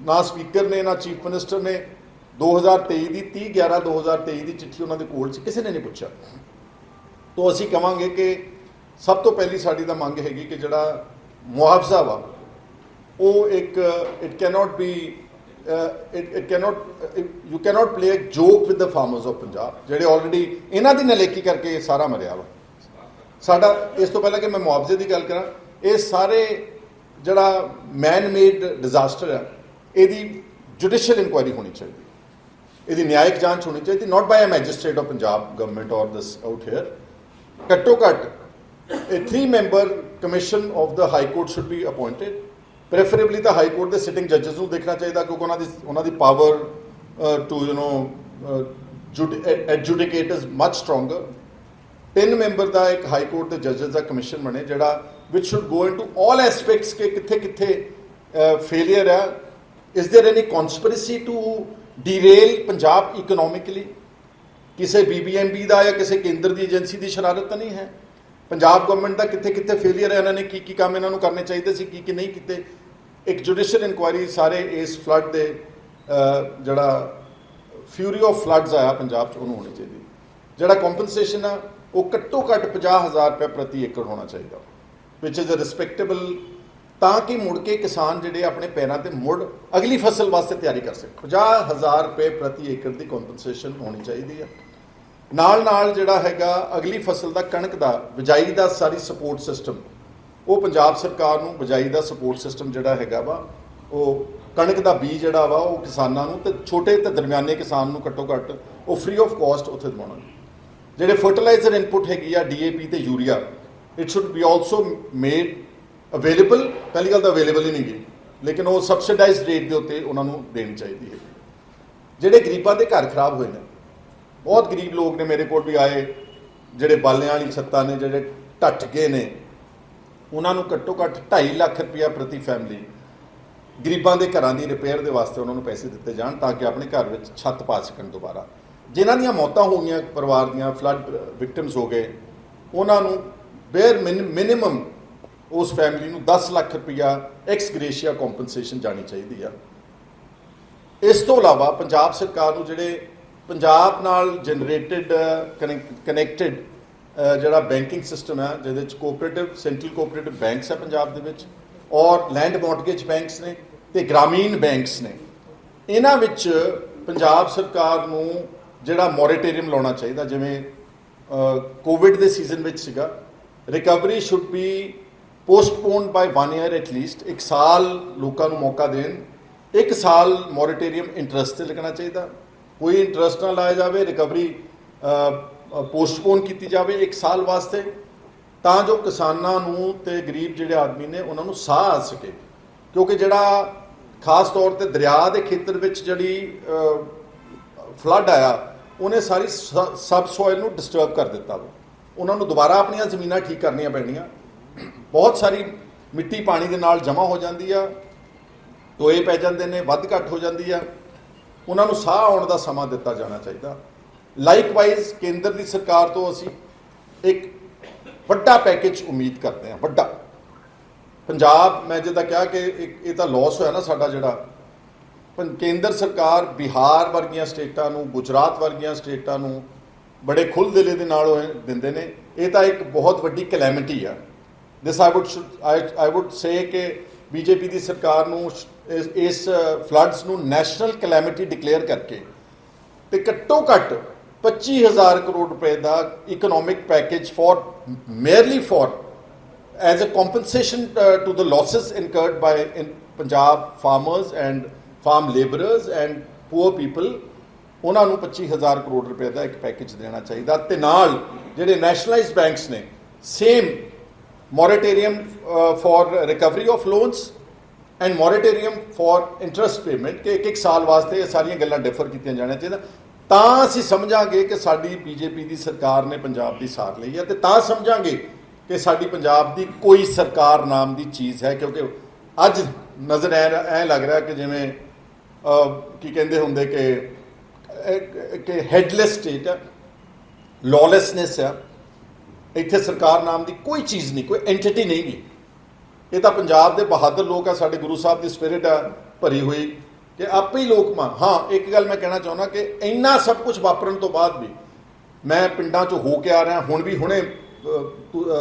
ਨਾ ਸਪੀਕਰ ਨੇ, ਨਾ ਚੀਫ ਮਿਨਿਸਟਰ ਨੇ। 2023 ਦੀ 30 11 2023 ਦੀ ਚਿੱਠੀ ਉਹਨਾਂ ਦੇ ਕੋਲ ਸੀ, ਕਿਸੇ ਨੇ ਨਹੀਂ ਪੁੱਛਿਆ। ਤੋਂ ਅਸੀਂ ਕਵਾਂਗੇ ਕਿ ਸਭ ਤੋਂ ਪਹਿਲੀ ਸਾਡੀ ਤਾਂ ਮੰਗ ਹੈਗੀ ਕਿ ਜਿਹੜਾ ਮੁਆਵਜ਼ਾ ਵਾ, ਉਹ ਇੱਕ it cannot be it it cannot you cannot play a joke with the farmers of Punjab ਜਿਹੜੇ ਆਲਰੇਡੀ ਇਹਨਾਂ ਦੀ ਨਲੇਕੀ ਕਰਕੇ ਇਹ ਸਾਰਾ ਮਰਿਆ ਵਾ। ਸਾਡਾ, ਇਸ ਤੋਂ ਪਹਿਲਾਂ ਕਿ ਮੈਂ ਮੁਆਵਜ਼ੇ ਦੀ ਗੱਲ ਕਰਾਂ, ਇਹ ਸਾਰੇ ਜਿਹੜਾ ਮੈਨ ਮੇਡ ਡਿਜ਼ਾਸਟਰ ਹੈ ਇਹਦੀ ਜੁਡੀਸ਼ੀਅਲ ਇਨਕੁਆਇਰੀ ਹੋਣੀ ਚਾਹੀਦੀ। ਇਹਦੀ ਨਿਆਇਕ ਜਾਂਚ ਹੋਣੀ ਚਾਹੀਦੀ not by a magistrate of Punjab government or this out hair ਘੱਟੋ ਘੱਟ a three member commission of the high court should be appointed preferably the high court ਦੇ sitting judges ਨੂੰ ਦੇਖਣਾ ਚਾਹੀਦਾ ਕਿਉਂਕਿ ਉਹਨਾਂ ਦੀ ਉਹਨਾਂ ਦੀ power to you know adjudicate is much stronger ਤਿੰਨ ਮੈਂਬਰ ਦਾ ਇੱਕ ਹਾਈ ਕੋਰਟ ਦੇ ਜੱਜਸ ਦਾ ਕਮਿਸ਼ਨ ਬਣੇ ਜਿਹੜਾ which should go into all aspects ਕਿ ਕਿੱਥੇ ਕਿੱਥੇ ਫੇਲਿਅਰ ਹੈ is there any conspiracy to derail Punjab economically ਕਿਸੇ ਬੀਬੀਐਮਬੀ ਦਾ ਜਾਂ ਕਿਸੇ ਕੇਂਦਰ ਦੀ ਏਜੰਸੀ ਦੀ ਸ਼ਰਾਰਤ ਤਾਂ ਨਹੀਂ ਹੈ ਪੰਜਾਬ ਗਵਰਨਮੈਂਟ ਦਾ ਕਿੱਥੇ ਕਿੱਥੇ ਫੇਲਿਅਰ ਹੈ, ਇਹਨਾਂ ਨੇ ਕੀ ਕੀ ਕੰਮ ਇਹਨਾਂ ਨੂੰ ਕਰਨੇ ਚਾਹੀਦੇ ਸੀ, ਕੀ ਕੀ ਨਹੀਂ ਕੀਤੇ। ਇੱਕ ਜੁਡੀਸ਼ੀਅਲ ਇਨਕੁਆਇਰੀ ਸਾਰੇ ਇਸ ਫਲੱਡ ਦੇ ਜਿਹੜਾ ਫਿਊਰੀ ਆਫ ਫਲੱਡਸ ਆਇਆ ਪੰਜਾਬ 'ਚ, ਉਹਨੂੰ ਹੋਣੀ ਚਾਹੀਦੀ। ਜਿਹੜਾ ਕੰਪਨਸੇਸ਼ਨ ਆ, ਉਹ ਘੱਟੋ ਘੱਟ 50000 ਰੁਪਏ ਪ੍ਰਤੀ ਏਕੜ ਹੋਣਾ ਚਾਹੀਦਾ। ਵਿਚ ਇਜ਼ ਅ ਰਿਸਪੈਕਟੇਬਲ ਤਾਂ ਕਿ ਮੁੜ ਕੇ ਕਿਸਾਨ ਜਿਹੜੇ ਆਪਣੇ ਪੈਰਾਂ ਤੇ ਮੁੜ ਅਗਲੀ ਫਸਲ ਵਾਸਤੇ ਤਿਆਰੀ ਕਰ ਸਕਣ 50000 ਰੁਪਏ ਪ੍ਰਤੀ ਏਕੜ ਦੀ ਕੰਪਨਸੇਸ਼ਨ ਹੋਣੀ ਚਾਹੀਦੀ ਆ। ਨਾਲ ਨਾਲ ਜਿਹੜਾ ਹੈਗਾ ਅਗਲੀ ਫਸਲ ਦਾ ਕਣਕ ਦਾ, ਬਿਜਾਈ ਦਾ ਸਾਰੀ ਸਪੋਰਟ ਸਿਸਟਮ ਉਹ ਪੰਜਾਬ ਸਰਕਾਰ ਨੂੰ ਬਿਜਾਈ ਦਾ ਸਪੋਰਟ ਸਿਸਟਮ ਜਿਹੜਾ ਹੈਗਾ ਵਾ, ਉਹ ਕਣਕ ਦਾ ਬੀਜ ਜਿਹੜਾ ਵਾ, ਉਹ ਕਿਸਾਨਾਂ ਨੂੰ ਤੇ ਛੋਟੇ ਤੇ ਦਰਮਿਆਨੇ ਕਿਸਾਨ ਨੂੰ ਘੱਟੋ ਘੱਟ ਉਹ ਫ੍ਰੀ ਆਫ ਕਾਸਟ ਉੱਥੇ ਦਿਵਾਉਣਾ। ਜਿਹੜੇ ਫਰਟੀਲਾਈਜ਼ਰ ਇਨਪੁਟ ਹੈਗੀ ਆ ਡੀਏਪੀ ਤੇ urea it should be also made available ਪਹਿਲੀ ਗੱਲ ਤਾਂ ਅਵੇਲੇਬਲ ਹੀ ਨਹੀਂ ਗਈ ਲੇਕਿਨ ਉਹ ਸਬਸਿਡਾਈਜ਼ਡ ਰੇਟ ਦੇ ਉੱਤੇ ਉਹਨਾਂ ਨੂੰ ਦੇਣੀ ਚਾਹੀਦੀ ਹੈ। ਜਿਹੜੇ ਗਰੀਬਾਂ ਦੇ ਘਰ ਖਰਾਬ ਹੋਏ ਨੇ ਬਹੁਤ ਗਰੀਬ ਲੋਕ ਨੇ ਮੇਰੇ ਕੋਲ ਵੀ ਆਏ, ਜਿਹੜੇ ਬਾਲਿਆਂ ਵਾਲੀ ਛੱਤਾਂ ਨੇ, ਜਿਹੜੇ ਟੱਟ ਗਏ ਨੇ। ਉਹਨਾਂ ਨੂੰ ਘੱਟੋ ਘੱਟ 2.5 ਲੱਖ ਰੁਪਇਆ ਪ੍ਰਤੀ ਫੈਮਿਲੀ ਗਰੀਬਾਂ ਦੇ ਘਰਾਂ ਦੀ ਰਿਪੇਅਰ ਦੇ ਵਾਸਤੇ ਉਹਨਾਂ ਨੂੰ ਪੈਸੇ ਦਿੱਤੇ ਜਾਣ ਤਾਂ ਕਿ ਆਪਣੇ ਘਰ ਵਿੱਚ ਛੱਤ ਪਾ ਸਕਣ ਦੁਬਾਰਾ। ਜਿਨ੍ਹਾਂ ਦੀਆਂ ਮੌਤਾਂ ਹੋ ਗਈਆਂ, ਪਰਿਵਾਰ ਦੀਆਂ ਫਲੱਡ ਵਿਕਟਿਮਸ ਹੋ ਗਏ, ਉਹਨਾਂ ਨੂੰ ਬੇਅਰ ਮਿਨੀਮਮ ਉਸ ਫੈਮਿਲੀ ਨੂੰ 10 ਲੱਖ ਰੁਪਇਆ ਐਕਸ ਗ੍ਰੇਸ਼ੀਆ ਕੰਪਨਸੇਸ਼ਨ ਜਾਣੀ ਚਾਹੀਦੀ ਆ। ਇਸ ਤੋਂ ਇਲਾਵਾ ਪੰਜਾਬ ਸਰਕਾਰ ਨੂੰ ਜਿਹੜੇ ਪੰਜਾਬ ਨਾਲ ਜਨਰੇਟਡ ਕਨੈਕਟਡ ਜਿਹੜਾ ਬੈਂਕਿੰਗ ਸਿਸਟਮ ਹੈ, ਜਿਹਦੇ ਵਿੱਚ ਕੋਆਪਰੇਟਿਵ ਸੈਂਟਰਲ ਕੋਆਪਰੇਟਿਵ ਬੈਂਕਸ ਹੈ ਪੰਜਾਬ ਦੇ ਵਿੱਚ, ਔਰ ਲੈਂਡ ਮੌਰਗੇਜ ਬੈਂਕਸ ਨੇ ਤੇ ਗ੍ਰਾਮੀਣ ਬੈਂਕਸ ਨੇ। ਇਹਨਾਂ ਵਿੱਚ ਪੰਜਾਬ ਸਰਕਾਰ ਨੂੰ ਜਿਹੜਾ ਮੋਰੇਟੋਰੀਅਮ ਲਾਉਣਾ ਚਾਹੀਦਾ, ਜਿਵੇਂ ਕੋਵਿਡ ਦੇ ਸੀਜ਼ਨ ਵਿੱਚ ਸੀਗਾ recovery should be postponed by 1 year at least ਇੱਕ ਸਾਲ ਲੋਕਾਂ ਨੂੰ ਮੌਕਾ ਦੇਣ, ਇੱਕ ਸਾਲ ਮੋਰੇਟੋਰੀਅਮ ਇੰਟਰਸਟ ਤੇ ਲੱਗਣਾ ਚਾਹੀਦਾ। ਕੋਈ ਇੰਟਰਸਟ ਨਾ ਲਾਇਆ ਜਾਵੇ ਰਿਕਵਰੀ ਪੋਸਟਪੋਨ ਕੀਤੀ ਜਾਵੇ ਇੱਕ ਸਾਲ ਵਾਸਤੇ, ਤਾਂ ਜੋ ਕਿਸਾਨਾਂ ਨੂੰ ਤੇ ਗਰੀਬ ਜਿਹੜੇ ਆਦਮੀ ਨੇ, ਉਹਨਾਂ ਨੂੰ ਸਾਹ ਆ ਸਕੇ। ਕਿਉਂਕਿ ਜਿਹੜਾ ਖਾਸ ਤੌਰ ਤੇ ਦਰਿਆ ਦੇ ਖੇਤਰ ਵਿੱਚ ਜਿਹੜੀ ਫਲੱਡ ਆਇਆ, ਉਹਨੇ ਸਾਰੀ ਸਬ ਸੋਇਲ ਨੂੰ ਡਿਸਟਰਬ ਕਰ ਦਿੱਤਾ ਵਾ। ਉਹਨਾਂ ਨੂੰ ਦੁਬਾਰਾ ਆਪਣੀਆਂ ਜ਼ਮੀਨਾਂ ਠੀਕ ਕਰਨੀਆਂ ਪੈਣੀਆਂ। ਬਹੁਤ ਸਾਰੀ ਮਿੱਟੀ ਪਾਣੀ ਦੇ ਨਾਲ ਜਮ੍ਹਾਂ ਹੋ ਜਾਂਦੀ ਆ, ਟੋਏ ਪੈ ਜਾਂਦੇ ਨੇ, ਵੱਧ ਘੱਟ ਹੋ ਜਾਂਦੀ ਆ। ਉਹਨਾਂ ਨੂੰ ਸਾਹ ਆਉਣ ਦਾ ਸਮਾਂ ਦਿੱਤਾ ਜਾਣਾ ਚਾਹੀਦਾ। ਲਾਈਕਵਾਈਜ਼ ਕੇਂਦਰ ਦੀ ਸਰਕਾਰ ਤੋਂ ਅਸੀਂ ਇੱਕ ਵੱਡਾ ਪੈਕੇਜ ਉਮੀਦ ਕਰਦੇ ਹਾਂ, ਵੱਡਾ। ਪੰਜਾਬ, ਮੈਂ ਜਿੱਦਾਂ ਕਿਹਾ ਕਿ ਇੱਕ ਇਹ ਤਾਂ ਲਾਸ ਹੋਇਆ ਨਾ ਸਾਡਾ ਜਿਹੜਾ। ਪੰ ਕੇਂਦਰ ਸਰਕਾਰ ਬਿਹਾਰ ਵਰਗੀਆਂ ਸਟੇਟਾਂ ਨੂੰ, ਗੁਜਰਾਤ ਵਰਗੀਆਂ ਸਟੇਟਾਂ ਨੂੰ ਬੜੇ ਖੁੱਲ੍ਹ ਦਿਲੇ ਦੇ ਨਾਲ ਉਹ ਦਿੰਦੇ ਨੇ। ਇਹ ਤਾਂ ਇੱਕ ਬਹੁਤ ਵੱਡੀ ਕਲੈਮਿਟੀ ਆ। ਦਿਸ ਆਈ ਵੁੱਡ ਆਈ ਵੁੱਡ ਸੇ ਕਿ ਬੀਜੇਪੀ ਦੀ ਸਰਕਾਰ ਨੂੰ ਇਸ ਫਲੱਡਸ ਨੂੰ ਨੈਸ਼ਨਲ ਕੈਲੈਮਿਟੀ ਡਿਕਲੇਅਰ ਕਰਕੇ ਤੇ ਘੱਟੋ ਘੱਟ 25000 ਕਰੋੜ ਰੁਪਏ ਦਾ economic package for merely for as a compensation to the losses incurred by in Punjab farmers and farm labourers and poor people ਉਹਨਾਂ ਨੂੰ 25000 ਕਰੋੜ ਰੁਪਏ ਦਾ ਇੱਕ ਪੈਕੇਜ ਦੇਣਾ ਚਾਹੀਦਾ ਤੇ ਨਾਲ ਜਿਹੜੇ ਨੈਸ਼ਨਲਾਈਜ਼ਡ ਬੈਂਕਸ ਨੇ same moratorium for recovery of loans and moratorium for interest payment ਕਿ ਇੱਕ ਇੱਕ ਸਾਲ ਵਾਸਤੇ ਇਹ ਸਾਰੀਆਂ ਗੱਲਾਂ ਡਿਫਰ ਕੀਤੀਆਂ ਜਾਣੀਆਂ ਚਾਹੀਦਾ ਤਾਂ ਅਸੀਂ ਸਮਝਾਂਗੇ ਕਿ ਸਾਡੀ ਬੀਜੇਪੀ ਦੀ ਸਰਕਾਰ ਨੇ ਪੰਜਾਬ ਦੀ ਸਾਰ ਲਈ ਹੈ ਤੇ ਤਾਂ ਸਮਝਾਂਗੇ ਕਿ ਸਾਡੀ ਪੰਜਾਬ ਦੀ ਕੋਈ ਸਰਕਾਰ ਨਾਮ ਦੀ ਚੀਜ਼ ਹੈ, ਕਿਉਂਕਿ ਅੱਜ ਨਜ਼ਰ ਐ ਐ ਲੱਗ ਰਿਹਾ ਕਿ ਜਿਵੇਂ ਕੀ ਕਹਿੰਦੇ ਹੁੰਦੇ ਕਿ ਇੱਕ- ਕਿ ਹੈਡਲੈਸ ਸਟੇਟ ਹੈ ਲੌਲੈਸਨੈਸ ਹੈ। ਇੱਥੇ ਸਰਕਾਰ ਨਾਮ ਦੀ ਕੋਈ ਚੀਜ਼ ਨਹੀਂ, ਕੋਈ ਐਂਟੀਟੀ ਨਹੀਂ ਗੀ। ਇਹ ਤਾਂ ਪੰਜਾਬ ਦੇ ਬਹਾਦਰ ਲੋਕ ਆ, ਸਾਡੇ ਗੁਰੂ ਸਾਹਿਬ ਦੀ ਸਪਿਰਿਟ ਆ, ਭਰੀ ਹੋਈ ਕਿ ਆਪੇ ਹੀ ਲੋਕ ਮਾਂ ਹਾਂ, ਇੱਕ ਗੱਲ ਮੈਂ ਕਹਿਣਾ ਚਾਹੁੰਦਾ ਕਿ ਇੰਨਾ ਸਭ ਕੁਝ ਵਾਪਰਨ ਤੋਂ ਬਾਅਦ ਵੀ ਮੈਂ ਪਿੰਡਾਂ 'ਚੋਂ ਹੋ ਕੇ ਆ ਰਿਹਾ, ਹੁਣ ਵੀ ਹੁਣੇ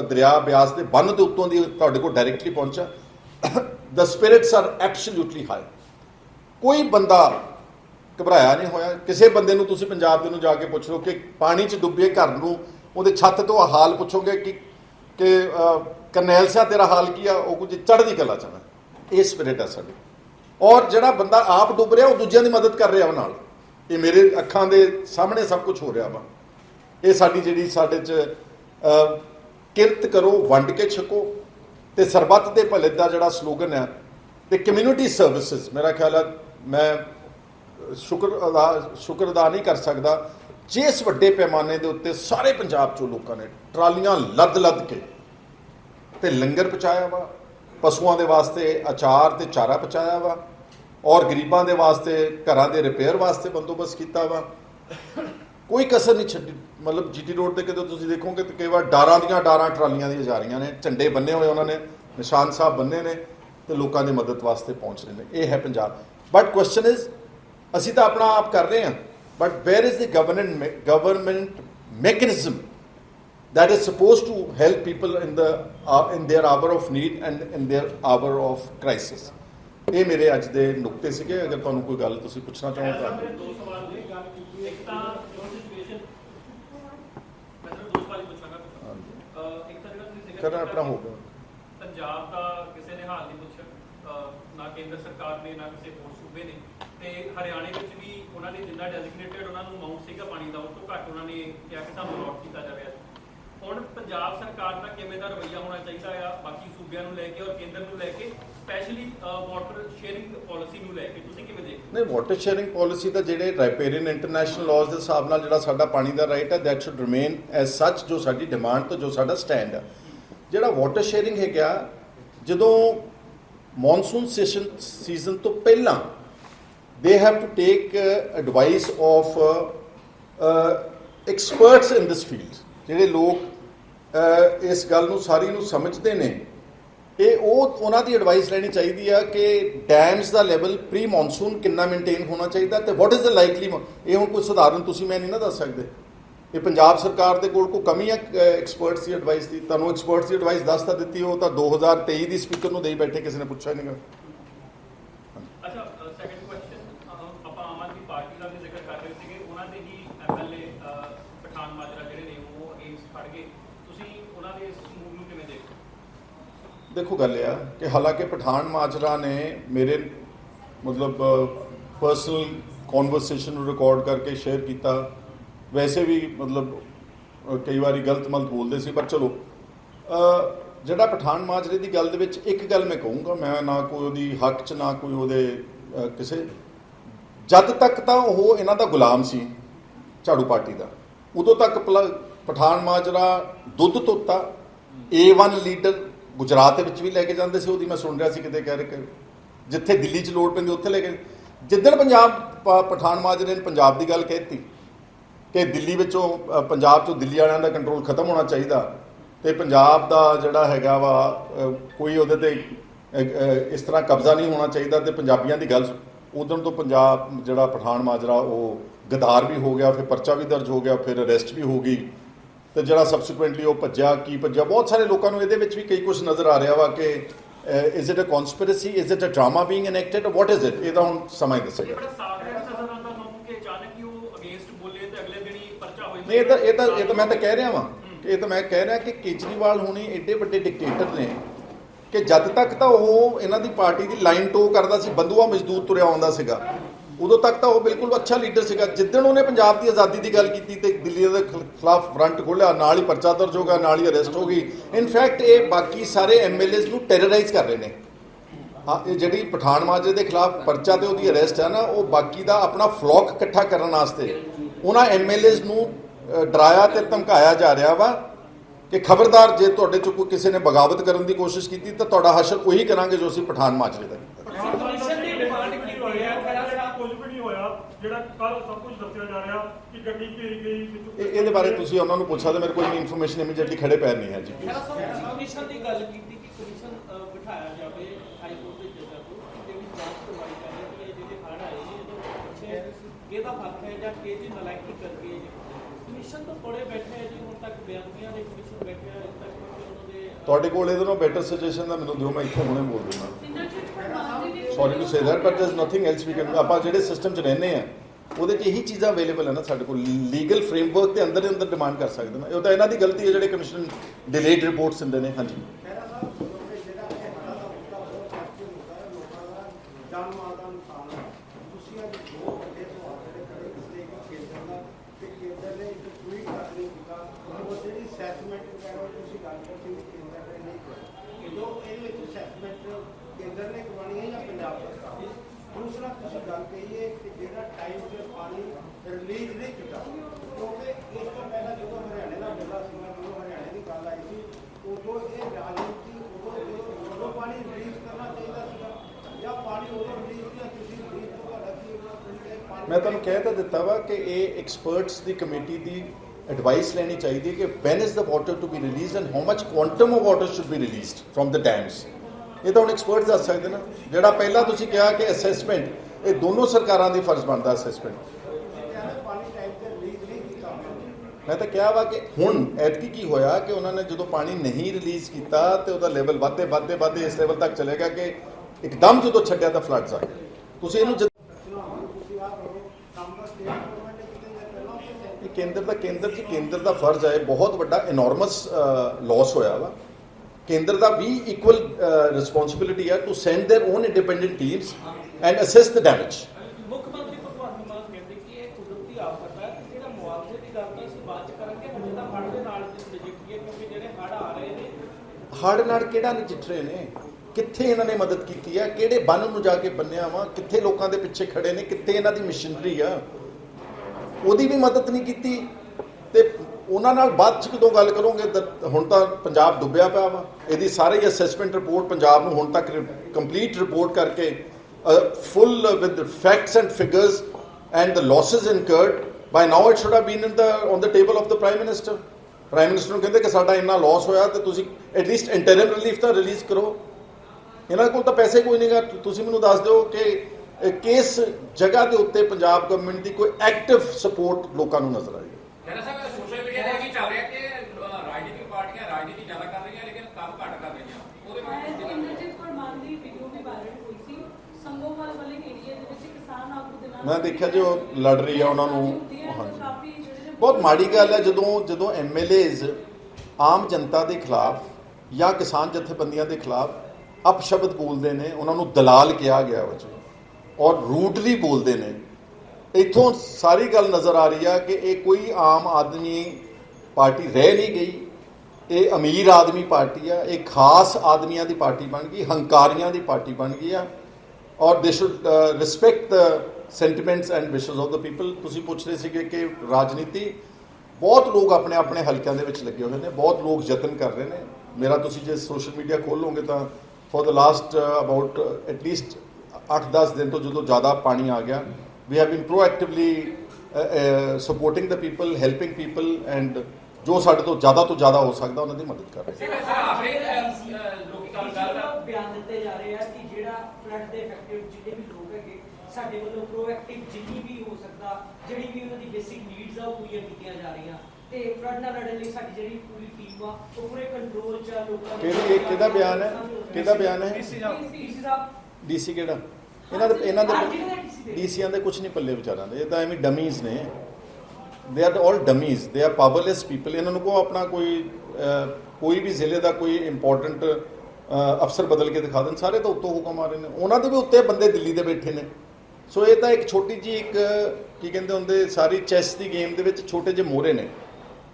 ਦਰਿਆ ਬਿਆਸ ਦੇ ਬੰਨ ਦੇ ਉੱਤੋਂ ਦੀ ਤੁਹਾਡੇ ਕੋਲ ਡਾਇਰੈਕਟਲੀ ਪਹੁੰਚਾ। The spirits are absolutely high ਕੋਈ ਬੰਦਾ ਘਬਰਾਇਆ ਨਹੀਂ ਹੋਇਆ। ਕਿਸੇ ਬੰਦੇ ਨੂੰ ਤੁਸੀਂ ਪੰਜਾਬ ਦੇ ਨੂੰ ਜਾ ਕੇ ਪੁੱਛ ਲਓ ਕਿ ਪਾਣੀ 'ਚ ਡੁੱਬੇ ਘਰ ਨੂੰ, ਉਹਦੇ ਛੱਤ ਤੋਂ ਹਾਲ ਪੁੱਛੋਗੇ ਕਿ ਕਿ ਕਰਨੈਲ ਸਿਆ, ਤੇਰਾ ਹਾਲ ਕੀ ਆ? ਉਹ ਕੁਝ ਚੜ੍ਹਦੀ ਕਲਾ ਚ ਹੈ ਇਹ ਸਪਿਰਿਟ ਆ ਸਾਡੀ। ਔਰ ਜਿਹੜਾ ਬੰਦਾ ਆਪ ਡੁੱਬ ਰਿਹਾ, ਉਹ ਦੂਜਿਆਂ ਦੀ ਮਦਦ ਕਰ ਰਿਹਾ ਉਹ ਨਾਲ। ਇਹ ਮੇਰੇ ਅੱਖਾਂ ਦੇ ਸਾਹਮਣੇ ਸਭ ਕੁਝ ਹੋ ਰਿਹਾ ਵਾ। ਇਹ ਸਾਡੀ ਜਿਹੜੀ ਸਾਡੇ ਚ ਕਿਰਤ ਕਰੋ, ਵੰਡ ਕੇ ਛਕੋ। ਤੇ ਸਰਬੱਤ ਦੇ ਭਲੇ ਦਾ ਜਿਹੜਾ ਸਲੋਗਨ ਹੈ ਤੇ ਕਮਿਊਨਿਟੀ ਸਰਵਿਸਿਜ਼ ਮੇਰਾ ਖਿਆਲ ਹੈ ਮੈਂ ਸ਼ੁਕਰ ਅਦਾ ਸ਼ੁਕਰ ਅਦਾ ਨਹੀਂ ਕਰ ਸਕਦਾ। ਜਿਸ ਵੱਡੇ ਪੈਮਾਨੇ ਦੇ ਉੱਤੇ ਸਾਰੇ ਪੰਜਾਬ ਚੋਂ ਲੋਕਾਂ ਨੇ ਟਰਾਲੀਆਂ ਲੱਦ ਲੱਦ ਕੇ ਤੇ ਲੰਗਰ ਪਹੁੰਚਾਇਆ ਵਾ, ਪਸ਼ੂਆਂ ਦੇ ਵਾਸਤੇ ਅਚਾਰ ਤੇ ਚਾਰਾ ਪਹੁੰਚਾਇਆ ਵਾ, ਔਰ ਗਰੀਬਾਂ ਦੇ ਵਾਸਤੇ, ਘਰਾਂ ਦੇ ਰਿਪੇਅਰ ਵਾਸਤੇ ਬੰਦੋਬਸਤ ਕੀਤਾ ਵਾ। ਕੋਈ ਕਸਰ ਨਹੀਂ ਛੱਡੀ, ਮਤਲਬ ਜੀਟੀ ਰੋਡ ਤੇ ਕਿਤੇ ਤੁਸੀਂ ਦੇਖੋਗੇ ਤੇ ਕਈ ਵਾਰ ਡਾਰਾਂ ਦੀਆਂ ਡਾਰਾਂ ਟਰਾਲੀਆਂ ਦੀਆਂ ਜਾ ਰਹੀਆਂ ਨੇ, ਝੰਡੇ ਬੰਨੇ ਹੋਏ ਉਹਨਾਂ ਨੇ, ਨਿਸ਼ਾਨ ਸਾਹਿਬ ਬੰਨੇ ਨੇ ਤੇ ਲੋਕਾਂ ਦੀ ਮਦਦ ਵਾਸਤੇ ਪਹੁੰਚ ਰਹੇ ਨੇ। ਇਹ ਹੈ ਪੰਜਾਬ। ਬਟ ਕੁਐਸਚਨ ਇਜ਼ ਅਸੀਂ ਤਾਂ ਆਪਣਾ ਆਪ ਕਰ ਰਹੇ ਹਾਂ but where is the government government mechanism that is supposed to help people in the uh, in their hour of need and in their hour of crisis. ਇਹ ਮੇਰੇ ਅੱਜ ਦੇ ਨੁਕਤੇ ਸੀਗੇ। ਅਗਰ ਤੁਹਾਨੂੰ ਕੋਈ ਗੱਲ ਤੁਸੀਂ ਪੁੱਛਣਾ ਚਾਹੋ ਤਾਂ। ਮੇਰੇ ਦੋ ਸਵਾਲ ਨੇ ਗੱਲ ਕੀਤੀ ਇੱਕ ਤਾਂ ਜੋ ਸਿਚੁਏਸ਼ਨ ਮੈਂ ਦੋ ਸਵਾਲ ਹੀ ਪੁੱਛਾਂਗਾ। ਇੱਕ ਤਾਂ ਜਿਹੜਾ ਤੁਸੀਂ ਜ਼ਿਕਰ ਕਰ ਆਪਣਾ ਹੋ ਗਿਆ। ਪੰਜਾਬ ਦਾ ਕਿਸੇ ਨੇ ਹਾਲ ਨਹੀਂ ਪੁੱਛਿਆ। ਨਾ ਕੇਂਦਰ ਸਰਕਾਰ ਨੇ ਨਾ ਕਿਸੇ ਹੋਰ ਸੂਬੇ ਨੇ। ਤੇ ਹਰਿਆਣੇ ਵਿੱਚ ਵੀ ਉਹਨਾਂ ਨੇ ਜਿੰਨਾ ਡੈਜ਼ਿਗਨੇਟਡ ਉਹਨਾਂ ਨੂੰ ਅਮਾਉਂਟ ਸੀਗਾ ਪਾਣੀ ਦਾ ਉਸ ਤੋਂ ਘੱਟ ਉਹਨਾਂ ਨੇ ਕਿਹਾ ਕਿ ਸਾਨੂੰ ਅਲਾਟ ਕੀਤਾ ਜਾਵੇ ਹੁਣ ਪੰਜਾਬ ਸਰਕਾਰ ਦਾ ਕਿਵੇਂ ਦਾ ਰਵੱਈਆ ਹੋਣਾ ਚਾਹੀਦਾ ਆ, ਬਾਕੀ ਸੂਬਿਆਂ ਨੂੰ ਲੈ ਕੇ ਔਰ ਕੇਂਦਰ ਨੂੰ ਲੈ ਕੇ ਸਪੈਸ਼ਲੀ ਵਾਟਰ ਸ਼ੇਅਰਿੰਗ ਪਾਲਿਸੀ ਨੂੰ ਲੈ ਕੇ, ਤੁਸੀਂ ਕਿਵੇਂ ਦੇਖਦੇ ਨਹੀਂ ਵਾਟਰ ਸ਼ੇਅਰਿੰਗ ਪਾਲਿਸੀ ਦਾ ਜਿਹੜੇ ਰਾਈਪੇਰੀਅਨ ਇੰਟਰਨੈਸ਼ਨਲ ਲਾਜ਼ ਦੇ ਹਿਸਾਬ ਨਾਲ ਜਿਹੜਾ ਸਾਡਾ ਪਾਣੀ ਦਾ ਰਾਈਟ ਹੈ that should remain as such ਜੋ ਸਾਡੀ ਡਿਮਾਂਡ ਤੋਂ ਜੋ ਸਾਡਾ ਸਟੈਂਡ ਹੈ। ਜਿਹੜਾ ਵਾਟਰ ਸ਼ੇਅਰਿੰਗ ਹੈਗਾ, ਜਦੋਂ ਮੌਨਸੂਨ ਸੈਸ਼ਨ ਸੀਜ਼ਨ ਤੋਂ ਪਹਿਲਾਂ they have to take advice of experts in this field ਜਿਹੜੇ ਲੋਕ ਇਸ ਗੱਲ ਨੂੰ ਸਾਰੀ ਨੂੰ ਸਮਝਦੇ ਨੇ। ਇਹ ਉਹ ਉਹਨਾਂ ਦੀ ਐਡਵਾਈਸ ਲੈਣੀ ਚਾਹੀਦੀ ਆ ਕਿ ਡੈਮਸ ਦਾ ਲੈਵਲ ਪ੍ਰੀ ਮੌਨਸੂਨ ਕਿੰਨਾ ਮੇਨਟੇਨ ਹੋਣਾ ਚਾਹੀਦਾ ਤੇ ਵਾਟ ਇਜ਼ ਦ ਲਾਈਕਲੀ ਇਹ ਹੁਣ ਕੋਈ ਸਧਾਰਨ ਤੁਸੀਂ ਮੈਂ ਨਹੀਂ ਨਾ ਦੱਸ ਸਕਦੇ। ਇਹ ਪੰਜਾਬ ਸਰਕਾਰ ਦੇ ਕੋਲ ਕੋਈ ਕਮੀ ਹੈ ਐਕਸਪਰਟਸ ਦੀ ਐਡਵਾਈਸ ਦੀ? ਤੁਹਾਨੂੰ ਐਕਸਪਰਟਸ ਦੀ ਐਡਵਾਈਸ ਦੱਸ ਤਾਂ ਦਿੱਤੀ, ਉਹ ਤਾਂ 2023 ਦੀ ਸਪੀਕਰ ਨੂੰ ਦੇਈ ਬੈਠੇ, ਕਿਸੇ ਨੇ ਪੁੱਛਿਆ ਨਹੀਂਗਾ ਅੱਛਾ ਸੈਕੰਡ ਕੁਐਸਚਨ ਆਪਾਂ ਆਮ ਆਦਮੀ ਪਾਰਟੀ ਦਾ ਵੀ ਜ਼ਿਕਰ ਕਰ ਰਹੇ ਸੀਗੇ ਉਹਨਾਂ ਦੇ ਹੀ ਐਮਐਲਏ ਪਠਾਨ ਮਾਜਰਾ ਜਿਹੜੇ ਨੇ ਉਹ ਅਗੇਂਸਟ ਖੜ ਗਏ ਤੁਸੀਂ ਉਹਨਾਂ ਦੇ ਇਸ ਮੂਵ ਨੂੰ ਕਿਵੇਂ ਦੇਖਦੇ ਹੋ ਦੇਖੋ ਗੱਲ ਇਹ ਆ ਕਿ ਹਾਲਾਂਕਿ ਪਠਾਨ ਮਾਜਰਾ ਨੇ ਮੇਰੇ, ਮਤਲਬ ਪਰਸਨਲ ਕਨਵਰਸੇਸ਼ਨ ਨੂੰ ਰਿਕਾਰਡ ਕਰਕੇ ਸ਼ੇਅਰ ਕੀਤਾ। ਵੈਸੇ ਵੀ, ਮਤਲਬ, ਕਈ ਵਾਰੀ ਗਲਤ ਮਲਤ ਬੋਲਦੇ ਸੀ, ਪਰ ਚਲੋ। ਜਿਹੜਾ ਪਠਾਨ ਮਾਜਰੇ ਦੀ ਗੱਲ ਦੇ ਵਿੱਚ ਇੱਕ ਗੱਲ ਮੈਂ ਕਹੂੰਗਾ, ਮੈਂ ਨਾ ਕੋਈ ਉਹਦੀ ਹੱਕ 'ਚ, ਨਾ ਕੋਈ ਉਹਦੇ ਕਿਸੇ। ਜਦ ਤੱਕ ਤਾਂ ਉਹ ਇਹਨਾਂ ਦਾ ਗੁਲਾਮ ਸੀ, ਝਾੜੂ ਪਾਰਟੀ ਦਾ। ਉਦੋਂ ਤੱਕ ਪਲ- ਪਠਾਨ ਮਾਜਰਾ ਦੁੱਧ ਤੋਤਾ A1 ਲੀਟਰ ਗੁਜਰਾਤ ਦੇ ਵਿੱਚ ਵੀ ਲੈ ਕੇ ਜਾਂਦੇ ਸੀ, ਉਹਦੀ ਮੈਂ ਸੁਣ ਰਿਹਾ ਸੀ ਕਿਤੇ ਕਹਿ ਰਹੇ ਜਿੱਥੇ ਦਿੱਲੀ 'ਚ ਲੋੜ ਪੈਂਦੀ, ਉੱਥੇ ਲੈ ਕੇ ਜਿੱਦਣ ਪੰਜਾਬ ਪਠਾਨ ਮਾਜਰੇ ਨੇ ਪੰਜਾਬ ਦੀ ਗੱਲ ਕਹਿਤੀ ਕਿ ਦਿੱਲੀ ਵਿੱਚੋਂ ਪੰਜਾਬ 'ਚੋਂ ਦਿੱਲੀ ਵਾਲਿਆਂ ਦਾ ਕੰਟਰੋਲ ਖਤਮ ਹੋਣਾ ਚਾਹੀਦਾ ਤੇ ਪੰਜਾਬ ਦਾ ਜਿਹੜਾ ਹੈਗਾ ਵਾ ਕੋਈ ਉਹਦੇ ਤੇ ਇਸ ਤਰ੍ਹਾਂ ਕਬਜ਼ਾ ਨਹੀਂ ਹੋਣਾ ਚਾਹੀਦਾ ਤੇ ਪੰਜਾਬੀਆਂ ਦੀ ਗੱਲ ਉਦੋਂ ਤੋਂ ਪੰਜਾਬ ਜਿਹੜਾ ਪਠਾਨ ਮਾਜਰਾ, ਉਹ ਗਦਾਰ ਵੀ ਹੋ ਗਿਆ, ਫਿਰ ਪਰਚਾ ਵੀ ਦਰਜ ਹੋ ਗਿਆ, ਫਿਰ ਅਰੈਸਟ ਵੀ ਹੋ ਗਈ। ਤੇ ਜਿਹੜਾ ਸਬਸੀਕੁਐਂਟਲੀ ਉਹ ਭੱਜਿਆ ਕੀ ਭੱਜਿਆ ਬਹੁਤ ਸਾਰੇ ਲੋਕਾਂ ਨੂੰ ਇਹਦੇ ਵਿੱਚ ਵੀ ਕਈ ਕੁਝ ਨਜ਼ਰ ਆ ਰਿਹਾ ਵਾ ਕਿ is it a conspiracy is it a drama being enacted what is it ਇਹ ਤਾਂ ਹੁਣ ਸਮਾਂ ਹੀ ਦੱਸੇਗਾ। ਬੜਾ ਸਾਫ਼ ਹੈ ਨਜ਼ਰ ਆਉਂਦਾ ਤੁਹਾਨੂੰ ਕਿ ਅਚਾਨਕ ਹੀ ਉਹ ਅਗੇਂਸਟ ਬੋਲੇ ਤੇ ਅਗਲੇ ਦਿਨ ਹੀ ਪਰਚਾ ਹੋ ਜਾਂਦਾ ਨਹੀਂ ਇਹ ਤਾਂ ਇਹ ਤਾਂ ਇਹ ਤਾਂ ਮੈਂ ਤਾਂ ਕਹਿ ਰਿਹਾ ਵਾਂ ਕਿ ਇਹ ਤਾਂ ਮੈਂ ਕਹਿ ਰਿਹਾ ਕਿ ਕੇਜਰੀਵਾਲ ਹੁਣੀ ਐਡੇ ਵੱਡੇ ਡਿਕਟੇਟਰ ਨੇ ਕਿ ਜਦ ਤੱਕ ਤਾਂ ਉਹ ਇਹਨਾਂ ਦੀ ਪਾਰਟੀ ਦੀ ਲਾਈਨ ਟੋ ਕਰਦਾ ਸੀ ਬੰਦੂਆ ਮਜ਼ਦੂਰ ਤੁਰਿਆ ਆਉਂਦਾ ਸੀਗਾ। ਉਦੋਂ ਤੱਕ ਤਾਂ ਉਹ ਬਿਲਕੁਲ ਅੱਛਾ ਲੀਡਰ ਸੀਗਾ। ਜਿੱਦਣ ਉਹਨੇ ਪੰਜਾਬ ਦੀ ਆਜ਼ਾਦੀ ਦੀ ਗੱਲ ਕੀਤੀ ਤੇ ਦਿੱਲੀ ਦੇ ਖਿਲਾਫ ਫਰੰਟ ਖੋਲ੍ਹਿਆ, ਨਾਲ ਹੀ ਪਰਚਾ ਦਰਜ ਹੋ ਗਿਆ, ਨਾਲ ਹੀ ਅਰੈਸਟ ਹੋ ਗਈ। ਇਨਫੈਕਟ ਇਹ ਬਾਕੀ ਸਾਰੇ ਐਮਐਲਏਜ਼ ਨੂੰ ਟੈਰਰਾਈਜ਼ ਕਰ ਰਹੇ ਨੇ। ਹਾਂ, ਇਹ ਜਿਹੜੀ ਪਠਾਨ ਮਾਜਰੇ ਦੇ ਖਿਲਾਫ ਪਰਚਾ ਤੇ ਉਹਦੀ ਅਰੈਸਟ ਹੈ ਨਾ, ਉਹ ਬਾਕੀ ਦਾ ਆਪਣਾ ਫਲੋਕ ਇਕੱਠਾ ਕਰਨ ਵਾਸਤੇ ਉਹਨਾਂ ਐਮਐਲਏਜ਼ ਨੂੰ ਡਰਾਇਆ ਤੇ ਧਮਕਾਇਆ ਜਾ ਰਿਹਾ ਵਾ ਕਿ ਖਬਰਦਾਰ ਜੇ ਤੁਹਾਡੇ ਚੋਂ ਕੋਈ ਕਿਸੇ ਨੇ ਬਗਾਵਤ ਕਰਨ ਦੀ ਕੋਸ਼ਿਸ਼ ਕੀਤੀ, ਤਾਂ ਤੁਹਾਡਾ ਹਸ਼ਰ ਉਹੀ ਕਰਾਂਗੇ ਜੋ ਅਸੀਂ ਪਠਾਨ ਮਾਜਰੇ ਦਾ ਕੀਤਾ ਕਮਿਸ਼ਨ ਦੀ ਡਿਮਾਂਡ ਕੀਤੀ ਹੈ ਖੈਰਾ ਐਸਾ ਸਾਹਿਬ ਕੁਝ ਵੀ ਨਹੀਂ ਹੋਇਆ ਜਿਹੜਾ ਕੱਲ ਸਭ ਕੁਝ ਦੱਸਿਆ ਜਾ ਰਿਹਾ ਕਿ ਗੱਡੀ ਘੇਰੀ ਗਈ ਵਿੱਚੋਂ ਇਹ- ਇਹਦੇ ਬਾਰੇ ਤੁਸੀਂ ਉਹਨਾਂ ਨੂੰ ਪੁੱਛ ਸਕਦੇ ਮੇਰੇ ਕੋਲ ਇਨਫੋਰਮੇਸ਼ਨ ਇਮੀਡੀਏਟਲੀ ਖੜੇ ਪੈਰ ਨਹੀਂ ਹੈ ਜੀ। ਖੈਰਾ ਸਾਹਿਬ ਕਮਿਸ਼ਨ ਦੀ ਗੱਲ ਕੀਤੀ ਕਿ ਕਮਿਸ਼ਨ ਬਿਠਾਇਆ ਜਾਵੇ ਹਾਈ ਕੋਰਟ ਦੇ ਜੱਜਾਂ ਤੋਂ ਕਿ ਜਿਹੜੀ ਜਾਂਚ ਕਰਵਾਈ ਜਾਵੇ ਕਿ ਇਹ ਜਿਹੜੇ ਹੜ੍ਹ ਆਏ ਨੇ ਇਹਦੇ ਪਿੱਛੇ ਕਿਹਦਾ ਹੱਥ ਹੈ ਜਾਂ ਕਿਹਦੀ ਨਲਾਇਕੀ ਕਰਕੇ ਕਮਿਸ਼ਨ ਤੋਂ ਕੋਲੇ ਬੈਠੇ ਹੈ ਜੀ ਹੁਣ ਤੱਕ ਬਿਆਨੀਆਂ ਦੇ ਕਮਿਸ਼ਨ ਬੈਠੇ ਹੈ ਅੱਜ ਤੱਕ ਕੋਈ ਉਹਨਾਂ ਦੇ ਅ, ਤੁਹਾਡੇ ਕੋਲ ਇਹਦੇ ਨਾਲੋਂ ਬੈਟਰ ਸੁਜੈਸ਼ਨ ਦਾ ਮੈਨੂੰ ਦਿਓ ਮੈਂ ਇੱਥੋਂ ਹੁਣੇ ਬੋਲ ਦਿੰਦਾ। Sorry to say that but there is nothing else we can ਆਪਾਂ ਜਿਹੜੇ ਸਿਸਟਮ 'ਚ ਰਹਿੰਦੇ ਆ ਉਹਦੇ 'ਚ ਇਹੀ ਚੀਜ਼ਾਂ ਅਵੇਲੇਬਲ ਹੈ ਨਾ ਸਾਡੇ ਕੋਲ ਲੀਗਲ ਫਰੇਮਵਰਕ ਦੇ ਅੰਦਰ ਦੇ ਅੰਦਰ ਡਿਮਾਂਡ ਕਰ ਸਕਦੇ ਨਾ। ਇਹ ਤਾਂ ਇਹਨਾਂ ਦੀ ਗਲਤੀ ਹੈ ਜਿਹੜੇ ਕਮਿਸ਼ਨ ਡਿਲੇਡ ਰਿਪੋਰਟਸ ਦਿੰਦੇ ਨੇ, ਹਾਂਜੀ ਤੁਸੀਂ ਗੱਲ ਕਰਦੇ ਹੋ ਕਿ ਕੇਂਦਰ ਨੇ ਨਹੀਂ ਕਰਵਾਈ ਜਦੋਂ ਇਹਦੇ ਵਿੱਚ ਅਸੈਸਮੈਂਟ ਕੇਂਦਰ ਨੇ ਕਰਵਾਉਣੀ ਹੈ ਜਾਂ ਪੰਜਾਬ ਸਰਕਾਰ ਨੇ ਦੂਸਰਾ ਤੁਸੀਂ ਗੱਲ ਕਹੀ ਹੈ ਕਿ ਜਿਹੜਾ ਟਾਈਮ ਤੇ ਪਾਣੀ ਰਿਲੀਜ਼ ਨਹੀਂ ਕੀਤਾ ਕਿਉਂਕਿ ਇਸ ਤੋਂ ਪਹਿਲਾਂ ਜਦੋਂ ਹਰਿਆਣੇ ਦਾ ਬਿੱਲਾ ਸੀ ਜਦੋਂ ਹਰਿਆਣੇ ਦੀ ਗੱਲ ਆਈ ਸੀ ਉਦੋਂ ਇਹ ਰਾਜਨੀਤੀ ਉਦੋਂ ਜਦੋਂ ਉਦੋਂ ਪਾਣੀ ਰਿਲੀਜ਼ ਕਰਨਾ ਚਾਹੀਦਾ ਸੀਗਾ ਜਾਂ ਪਾਣੀ ਉਦੋਂ ਰਿਲੀਜ਼ ਕੀਤਾ ਤੁਸੀਂ ਰਿਲੀਜ਼ ਤੋਂ ਤੁਹਾਡਾ ਕੀ ਹੋਣਾ ਤੁਸੀਂ ਇਹ ਪਾਣੀ ਮੈਂ ਤੁਹਾਨੂੰ ਕਹਿ ਤਾਂ ਦਿੱਤਾ ਵਾ ਕਿ ਇਹ ਐਕਸਪਰਟਸ ਦੀ ਕਮੇਟੀ ਦੀ ਐਡਵਾਈਸ ਲੈਣੀ ਚਾਹੀਦੀ ਹੈ ਕਿ when is the water to be released and how much quantum of water should be released from the dams? ਇਹ ਤਾਂ ਹੁਣ ਐਕਸਪਰਟਸ ਦੱਸ ਸਕਦੇ ਨਾ, ਜਿਹੜਾ ਪਹਿਲਾਂ ਤੁਸੀਂ ਕਿਹਾ ਕਿ ਅਸੈਸਮੈਂਟ ਇਹ ਦੋਨੋਂ ਸਰਕਾਰਾਂ ਦੀ ਫਰਜ਼ ਬਣਦਾ ਅਸੈਸਮੈਂਟ ਮੈਂ ਤਾਂ ਕਿਹਾ ਵਾ ਕਿ ਹੁਣ ਐਤਕੀ ਕੀ ਹੋਇਆ ਕਿ ਉਹਨਾਂ ਨੇ ਜਦੋਂ ਪਾਣੀ ਨਹੀਂ ਰਿਲੀਜ਼ ਕੀਤਾ ਤੇ ਉਹਦਾ ਲੈਵਲ ਵੱਧਦੇ ਵੱਧਦੇ ਵੱਧਦੇ ਇਸ ਲੈਵਲ ਤੱਕ ਚਲੇਗਾ ਕਿ ਇੱਕਦਮ ਜਦੋਂ ਛੱਡਿਆ ਤਾਂ ਫਲੱਡਸ ਆ ਗਏ। ਤੁਸੀਂ ਇਹਨੂੰ ਜਦ- ਤੁਸੀਂ ਆਪ ਕਰੋ ਕੰਮ ਦਾ ਸਟੇਟ ਗਵਰਨਮੈਂਟ ਨੇ ਕਿਤੇ ਜਾਂ ਪਹਿਲਾਂ ਉੱਥੇ ਇਹ ਕੇਂਦਰ ਦਾ ਕੇਂਦਰ ਜੀ ਕੇਂਦਰ ਦਾ ਫਰਜ਼ ਹੈ ਬਹੁਤ ਵੱਡਾ ਇਨੋਰਮਸ ਲਾਸ ਹੋਇਆ ਵਾ ਕੇਂਦਰ ਦਾ ਵੀ ਇਕੁਅਲ ਰਿਸਪੌਂਸਿਬਿਲਿਟੀ ਹੈ to send their own independent teams and assess the damage ਮੁੱਖ ਮੰਤਰੀ ਭਗਵੰਤ ਮਾਨ ਕਹਿੰਦੇ ਕਿ ਇਹ ਕੁਦਰਤੀ ਆਫਤ ਹੈ ਤੇ ਜਿਹੜਾ ਮੁਆਵਜ਼ੇ ਦੀ ਗੱਲ ਤਾਂ ਅਸੀਂ ਬਾਅਦ ਚ ਕਰਾਂਗੇ ਹਜੇ ਤਾਂ ਹੜ੍ਹ ਦੇ ਨਾਲ ਨਜਿੱਠੀਏ ਕਿਉਂਕਿ ਜਿਹੜੇ ਹੜ੍ਹ ਆ ਰਹੇ ਨੇ ਹੜ੍ਹ ਨਾਲ ਕਿਹੜਾ ਨਜਿੱਠ ਰਹੇ ਨੇ ਕਿੱਥੇ ਇਹਨਾਂ ਨੇ ਮਦਦ ਕੀਤੀ ਹੈ ਕਿਹੜੇ ਬੰਨ ਨੂੰ ਜਾ ਕੇ ਬੰਨਿਆ ਵਾ ਕਿੱਥੇ ਲੋਕਾਂ ਦੇ ਪਿੱਛੇ ਖੜੇ ਨੇ ਕਿੱਥੇ ਇਹਨਾਂ ਦੀ ਮਸ਼ੀਨਰੀ ਆ ਉਹਦੀ ਵੀ ਮਦਦ ਨਹੀਂ ਕੀਤੀ ਤੇ ਉਹਨਾਂ ਨਾਲ ਬਾਅਦ ਚ ਕਦੋਂ ਗੱਲ ਕਰੋਗੇ ਤਾਂ ਹੁਣ ਤਾਂ ਪੰਜਾਬ ਡੁੱਬਿਆ ਪਿਆ ਵਾ। ਇਹਦੀ ਸਾਰੀ ਅਸੈਸਮੈਂਟ ਰਿਪੋਰਟ ਪੰਜਾਬ ਨੂੰ ਹੁਣ ਤੱਕ ਕੰਪਲੀਟ ਰਿਪੋਰਟ ਕਰਕੇ full with facts and figures and the losses incurred by now it should have been in the on the table of the prime minister prime minister ਨੂੰ ਕਹਿੰਦੇ ਕਿ ਸਾਡਾ ਇੰਨਾ ਲਾਸ ਹੋਇਆ ਤੇ ਤੁਸੀਂ ਐਟਲੀਸਟ ਇੰਟਰਮ ਰਿਲੀਫ ਤਾਂ ਰਿਲੀਜ਼ ਕਰੋ। ਇਹਨਾਂ ਕੋਲ ਤਾਂ ਪੈਸੇ ਕੋਈ ਨਹੀਂਗਾ ਤੁਸੀਂ ਮੈਨੂੰ ਦੱਸ ਦਿਓ ਕਿ ਕਿਸ ਜਗ੍ਹਾ ਦੇ ਉੱਤੇ ਪੰਜਾਬ ਗਵਰਨਮੈਂਟ ਦੀ ਕੋਈ ਐਕਟਿਵ ਸਪੋਰਟ ਲੋਕਾਂ ਨੂੰ ਨਜ਼ਰ ਆਈ ਹੈ? ਮੇਰਾ ਸਾਹਿਬ ਸੋਸ਼ਲ ਮੀਡੀਆ ਤੇ ਕੀ ਚੱਲ ਰਿਹਾ ਕਿ ਅ, ਰਾਜਨੀਤਿਕ ਪਾਰਟੀਆਂ ਰਾਜਨੀਤੀ ਜ਼ਿਆਦਾ ਕਰ ਰਹੀਆਂ ਲੇਕਿਨ ਕੰਮ ਘੱਟ ਕਰ ਰਹੀਆਂ। ਉਹਦੇ ਵਿੱਚ ਕੀ ਲੱਗਦਾ? ਇੰਦਰਜੀਤ ਕੌਰ ਮਾਨ ਦੀ ਵੀਡੀਓ ਵੀ ਵਾਇਰਲ ਹੋਈ ਸੀ। ਸੰਗੋਵਾਲ ਵਾਲੇ ਏਰੀਆ ਦੇ ਵਿੱਚ ਕਿਸਾਨ ਆਗੂ ਦੇ ਨਾਲ ਮੈਂ ਦੇਖਿਆ ਜੀ ਉਹ ਲੜ ਰਹੀ ਆ ਉਹਨਾਂ ਨੂੰ। ਹਾਂਜੀ। ਬਹੁਤ ਮਾੜੀ ਗੱਲ ਹੈ ਜਦੋਂ ਜਦੋਂ ਐਮਐਲਏਜ਼ ਆਮ ਜਨਤਾ ਦੇ ਖਿਲਾਫ ਜਾਂ ਕਿਸਾਨ ਜਥੇਬੰਦੀਆਂ ਦੇ ਖਿਲਾਫ ਅਪਸ਼ਬਦ ਬੋਲਦੇ ਨੇ ਉਹਨਾਂ ਨੂੰ ਦਲਾਲ ਕਿਹਾ ਗਿਆ ਜੀ ਔਰ ਰੂਟਲੀ ਬੋਲਦੇ ਨੇ। ਇੱਥੋਂ ਸਾਰੀ ਗੱਲ ਨਜ਼ਰ ਆ ਰਹੀ ਆ ਕਿ ਇਹ ਕੋਈ ਆਮ ਆਦਮੀ ਪਾਰਟੀ ਰਹਿ ਨਹੀਂ ਗਈ। ਇਹ ਅਮੀਰ ਆਦਮੀ ਪਾਰਟੀ ਆ, ਇਹ ਖਾਸ ਆਦਮੀਆਂ ਦੀ ਪਾਰਟੀ ਬਣ ਗਈ, ਹੰਕਾਰੀਆਂ ਦੀ ਪਾਰਟੀ ਬਣ ਗਈ ਆ। ਔਰ they should respect the sentiments and wishes of the people ਤੁਸੀਂ ਪੁੱਛ ਰਹੇ ਸੀਗੇ ਕਿ ਰਾਜਨੀਤੀ, ਬਹੁਤ ਲੋਕ ਆਪਣੇ ਆਪਣੇ ਹਲਕਿਆਂ ਦੇ ਵਿੱਚ ਲੱਗੇ ਹੋਏ ਨੇ, ਬਹੁਤ ਲੋਕ ਯਤਨ ਕਰ ਰਹੇ ਨੇ। ਮੇਰਾ ਤੁਸੀਂ ਜੇ ਸੋਸ਼ਲ ਮੀਡੀਆ ਖੋਲੋਗੇ ਤਾਂ for the last about at least 8-10 ਦਿਨ ਤੋਂ ਜਦੋਂ ਜ਼ਿਆਦਾ ਪਾਣੀ ਆ ਗਿਆ we have been proactively supporting the people helping people and ਜੋ ਸਾਡੇ ਤੋਂ ਜ਼ਿਆਦਾ ਤੋਂ ਜ਼ਿਆਦਾ ਹੋ ਸਕਦਾ ਉਹਨਾਂ ਦੀ ਮਦਦ ਕਰ ਰਹੇ ਜਿਹੜਾ ਬਿਆਨ ਦਿੱਤੇ ਜਾ ਰਹੇ ਆ ਕਿ ਜਿਹੜਾ ਫਲੱਡ ਦੇ ਇਫੈਕਟਡ ਜਿੰਨੇ ਵੀ ਲੋਕ ਹੈਗੇ ਸਾਡੇ ਵੱਲੋਂ ਪ੍ਰੋਐਕਟਿਵ ਜਿੰਨੀ ਵੀ ਹੋ ਸਕਦਾ ਜਿਹੜੀ ਵੀ ਉਹਨਾਂ ਦੀ ਬੇਸਿਕ ਨੀਡਸ ਆ ਉਹ ਪੂਰੀਆਂ ਕੀਤੀਆਂ ਜਾ ਰਹੀਆਂ। ਤੇ ਫਲੱਡ ਨਾਲ ਲੜਨ ਲਈ ਸਾਡੀ ਜਿਹੜੀ ਪੂਰੀ ਟੀਮ ਆ ਉਹ ਪੂਰੇ ਕੰਟਰੋਲ ਚ ਆ ਲੋਕਾਂ ਕਿਹਦਾ ਬਿਆਨ ਹੈ? ਕਿਹਦਾ ਬਿਆਨ ਹੈ? ਡੀਸੀ ਸਾਹਿਬ ਡੀਸੀ ਕਿਹੜਾ? ਇਹਨਾਂ ਦੇ ਇਹਨਾਂ ਦੇ। ਡੀਸੀਆਂ ਦੇ ਕੁਝ ਨਹੀਂ ਪੱਲੇ ਵਿਚਾਰਾਂ ਦੇ ਇਹ ਤਾਂ ਐਵੇਂ ਡਮੀਜ਼ ਨੇ। They are all ਡਮੀਜ਼ they are powerless people ਇਹਨਾਂ ਨੂੰ ਕੋ ਆਪਣਾ ਕੋਈ ਕੋਈ ਵੀ ਜ਼ਿਲ੍ਹੇ ਦਾ ਕੋਈ ਇੰਪੋਰਟੈਂਟ ਅਫਸਰ ਬਦਲ ਕੇ ਦਿਖਾ ਦੇਣ। ਸਾਰੇ ਤਾਂ ਉੱਤੋਂ ਹੁਕਮ ਆ ਰਹੇ ਨੇ। ਉਹਨਾਂ ਦੇ ਵੀ ਉੱਤੇ ਬੰਦੇ ਦਿੱਲੀ ਦੇ ਬੈਠੇ ਨੇ। ਸੋ ਇਹ ਤਾਂ ਇੱਕ ਛੋਟੀ ਜੀ ਇੱਕ ਕੀ ਕਹਿੰਦੇ ਹੁੰਦੇ ਸਾਰੀ ਚੈਸ ਦੀ ਗੇਮ ਦੇ ਵਿੱਚ ਛੋਟੇ ਜਿਹੇ ਮੋਹਰੇ ਨੇ।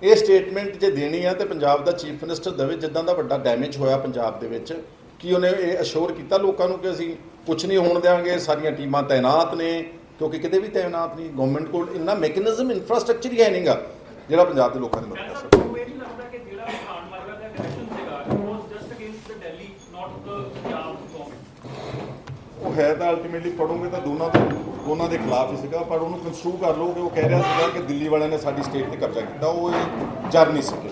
ਇਹ ਸਟੇਟਮੈਂਟ ਜੇ ਦੇਣੀ ਆ ਤੇ ਪੰਜਾਬ ਦਾ ਚੀਫ ਮਿਨਿਸਟਰ ਦੇਵੇ ਜਿੱਦਾਂ ਦਾ ਵੱਡਾ ਡੈਮੇਜ ਹੋਇਆ ਪੰਜਾਬ ਦੇ ਵਿੱਚ। ਕੀ ਉਹਨੇ ਇਹ ਅਸ਼ੋਰ ਕੀਤਾ ਲੋਕਾਂ ਨੂੰ ਕਿ ਅਸੀਂ ਕੁਝ ਨਹੀਂ ਹੋਣ ਦੇਵਾਂਗੇ ਸਾਰੀਆਂ ਟੀਮਾਂ ਤਾਇਨਾਤ ਨੇ। ਕਿਉਂਕਿ ਕਿਤੇ ਵੀ ਤਾਇਨਾਤ ਨਹੀਂ ਗਵਰਨਮੈਂਟ ਕੋਲ ਇੰਨਾ ਮੈਕੈਨਿਜ਼ਮ ਇਨਫਰਾਸਟ੍ਰਕਚਰ ਹੀ ਹੈ ਨਹੀਂਗਾ ਜਿਹੜਾ ਪੰਜਾਬ ਦੇ ਲੋਕਾਂ ਦੀ ਮਦਦ ਕਰ ਸਕੇ ਮੈਨੂੰ ਇਹ ਨਹੀਂ ਲੱਗਦਾ ਕਿ ਜਿਹੜਾ ਖਾਨ ਮਾਰਗਾ ਦਾ ਡਾਇਰੈਕਸ਼ਨ ਸੀਗਾ it was just against the Delhi not the Punjab government ਉਹ ਹੈ ਤਾਂ ਅਲਟੀਮੇਟਲੀ ਪੜੋਗੇ ਤਾਂ ਦੋਨਾਂ ਤੋਂ ਦੋਨਾਂ ਦੇ ਖਿਲਾਫ ਹੀ ਸੀਗਾ ਪਰ ਉਹਨੂੰ ਕੰਸਟਰੂ ਕਰ ਲਓ ਕਿ ਉਹ ਕਹਿ ਰਿਹਾ ਸੀਗਾ ਕਿ ਦਿੱਲੀ ਵਾਲਿਆਂ ਨੇ ਸਾਡੀ ਸਟੇਟ ਤੇ ਕਬਜ਼ਾ ਕੀਤਾ ਉਹ ਇਹ ਜਰ ਨਹੀਂ ਸਕੇ।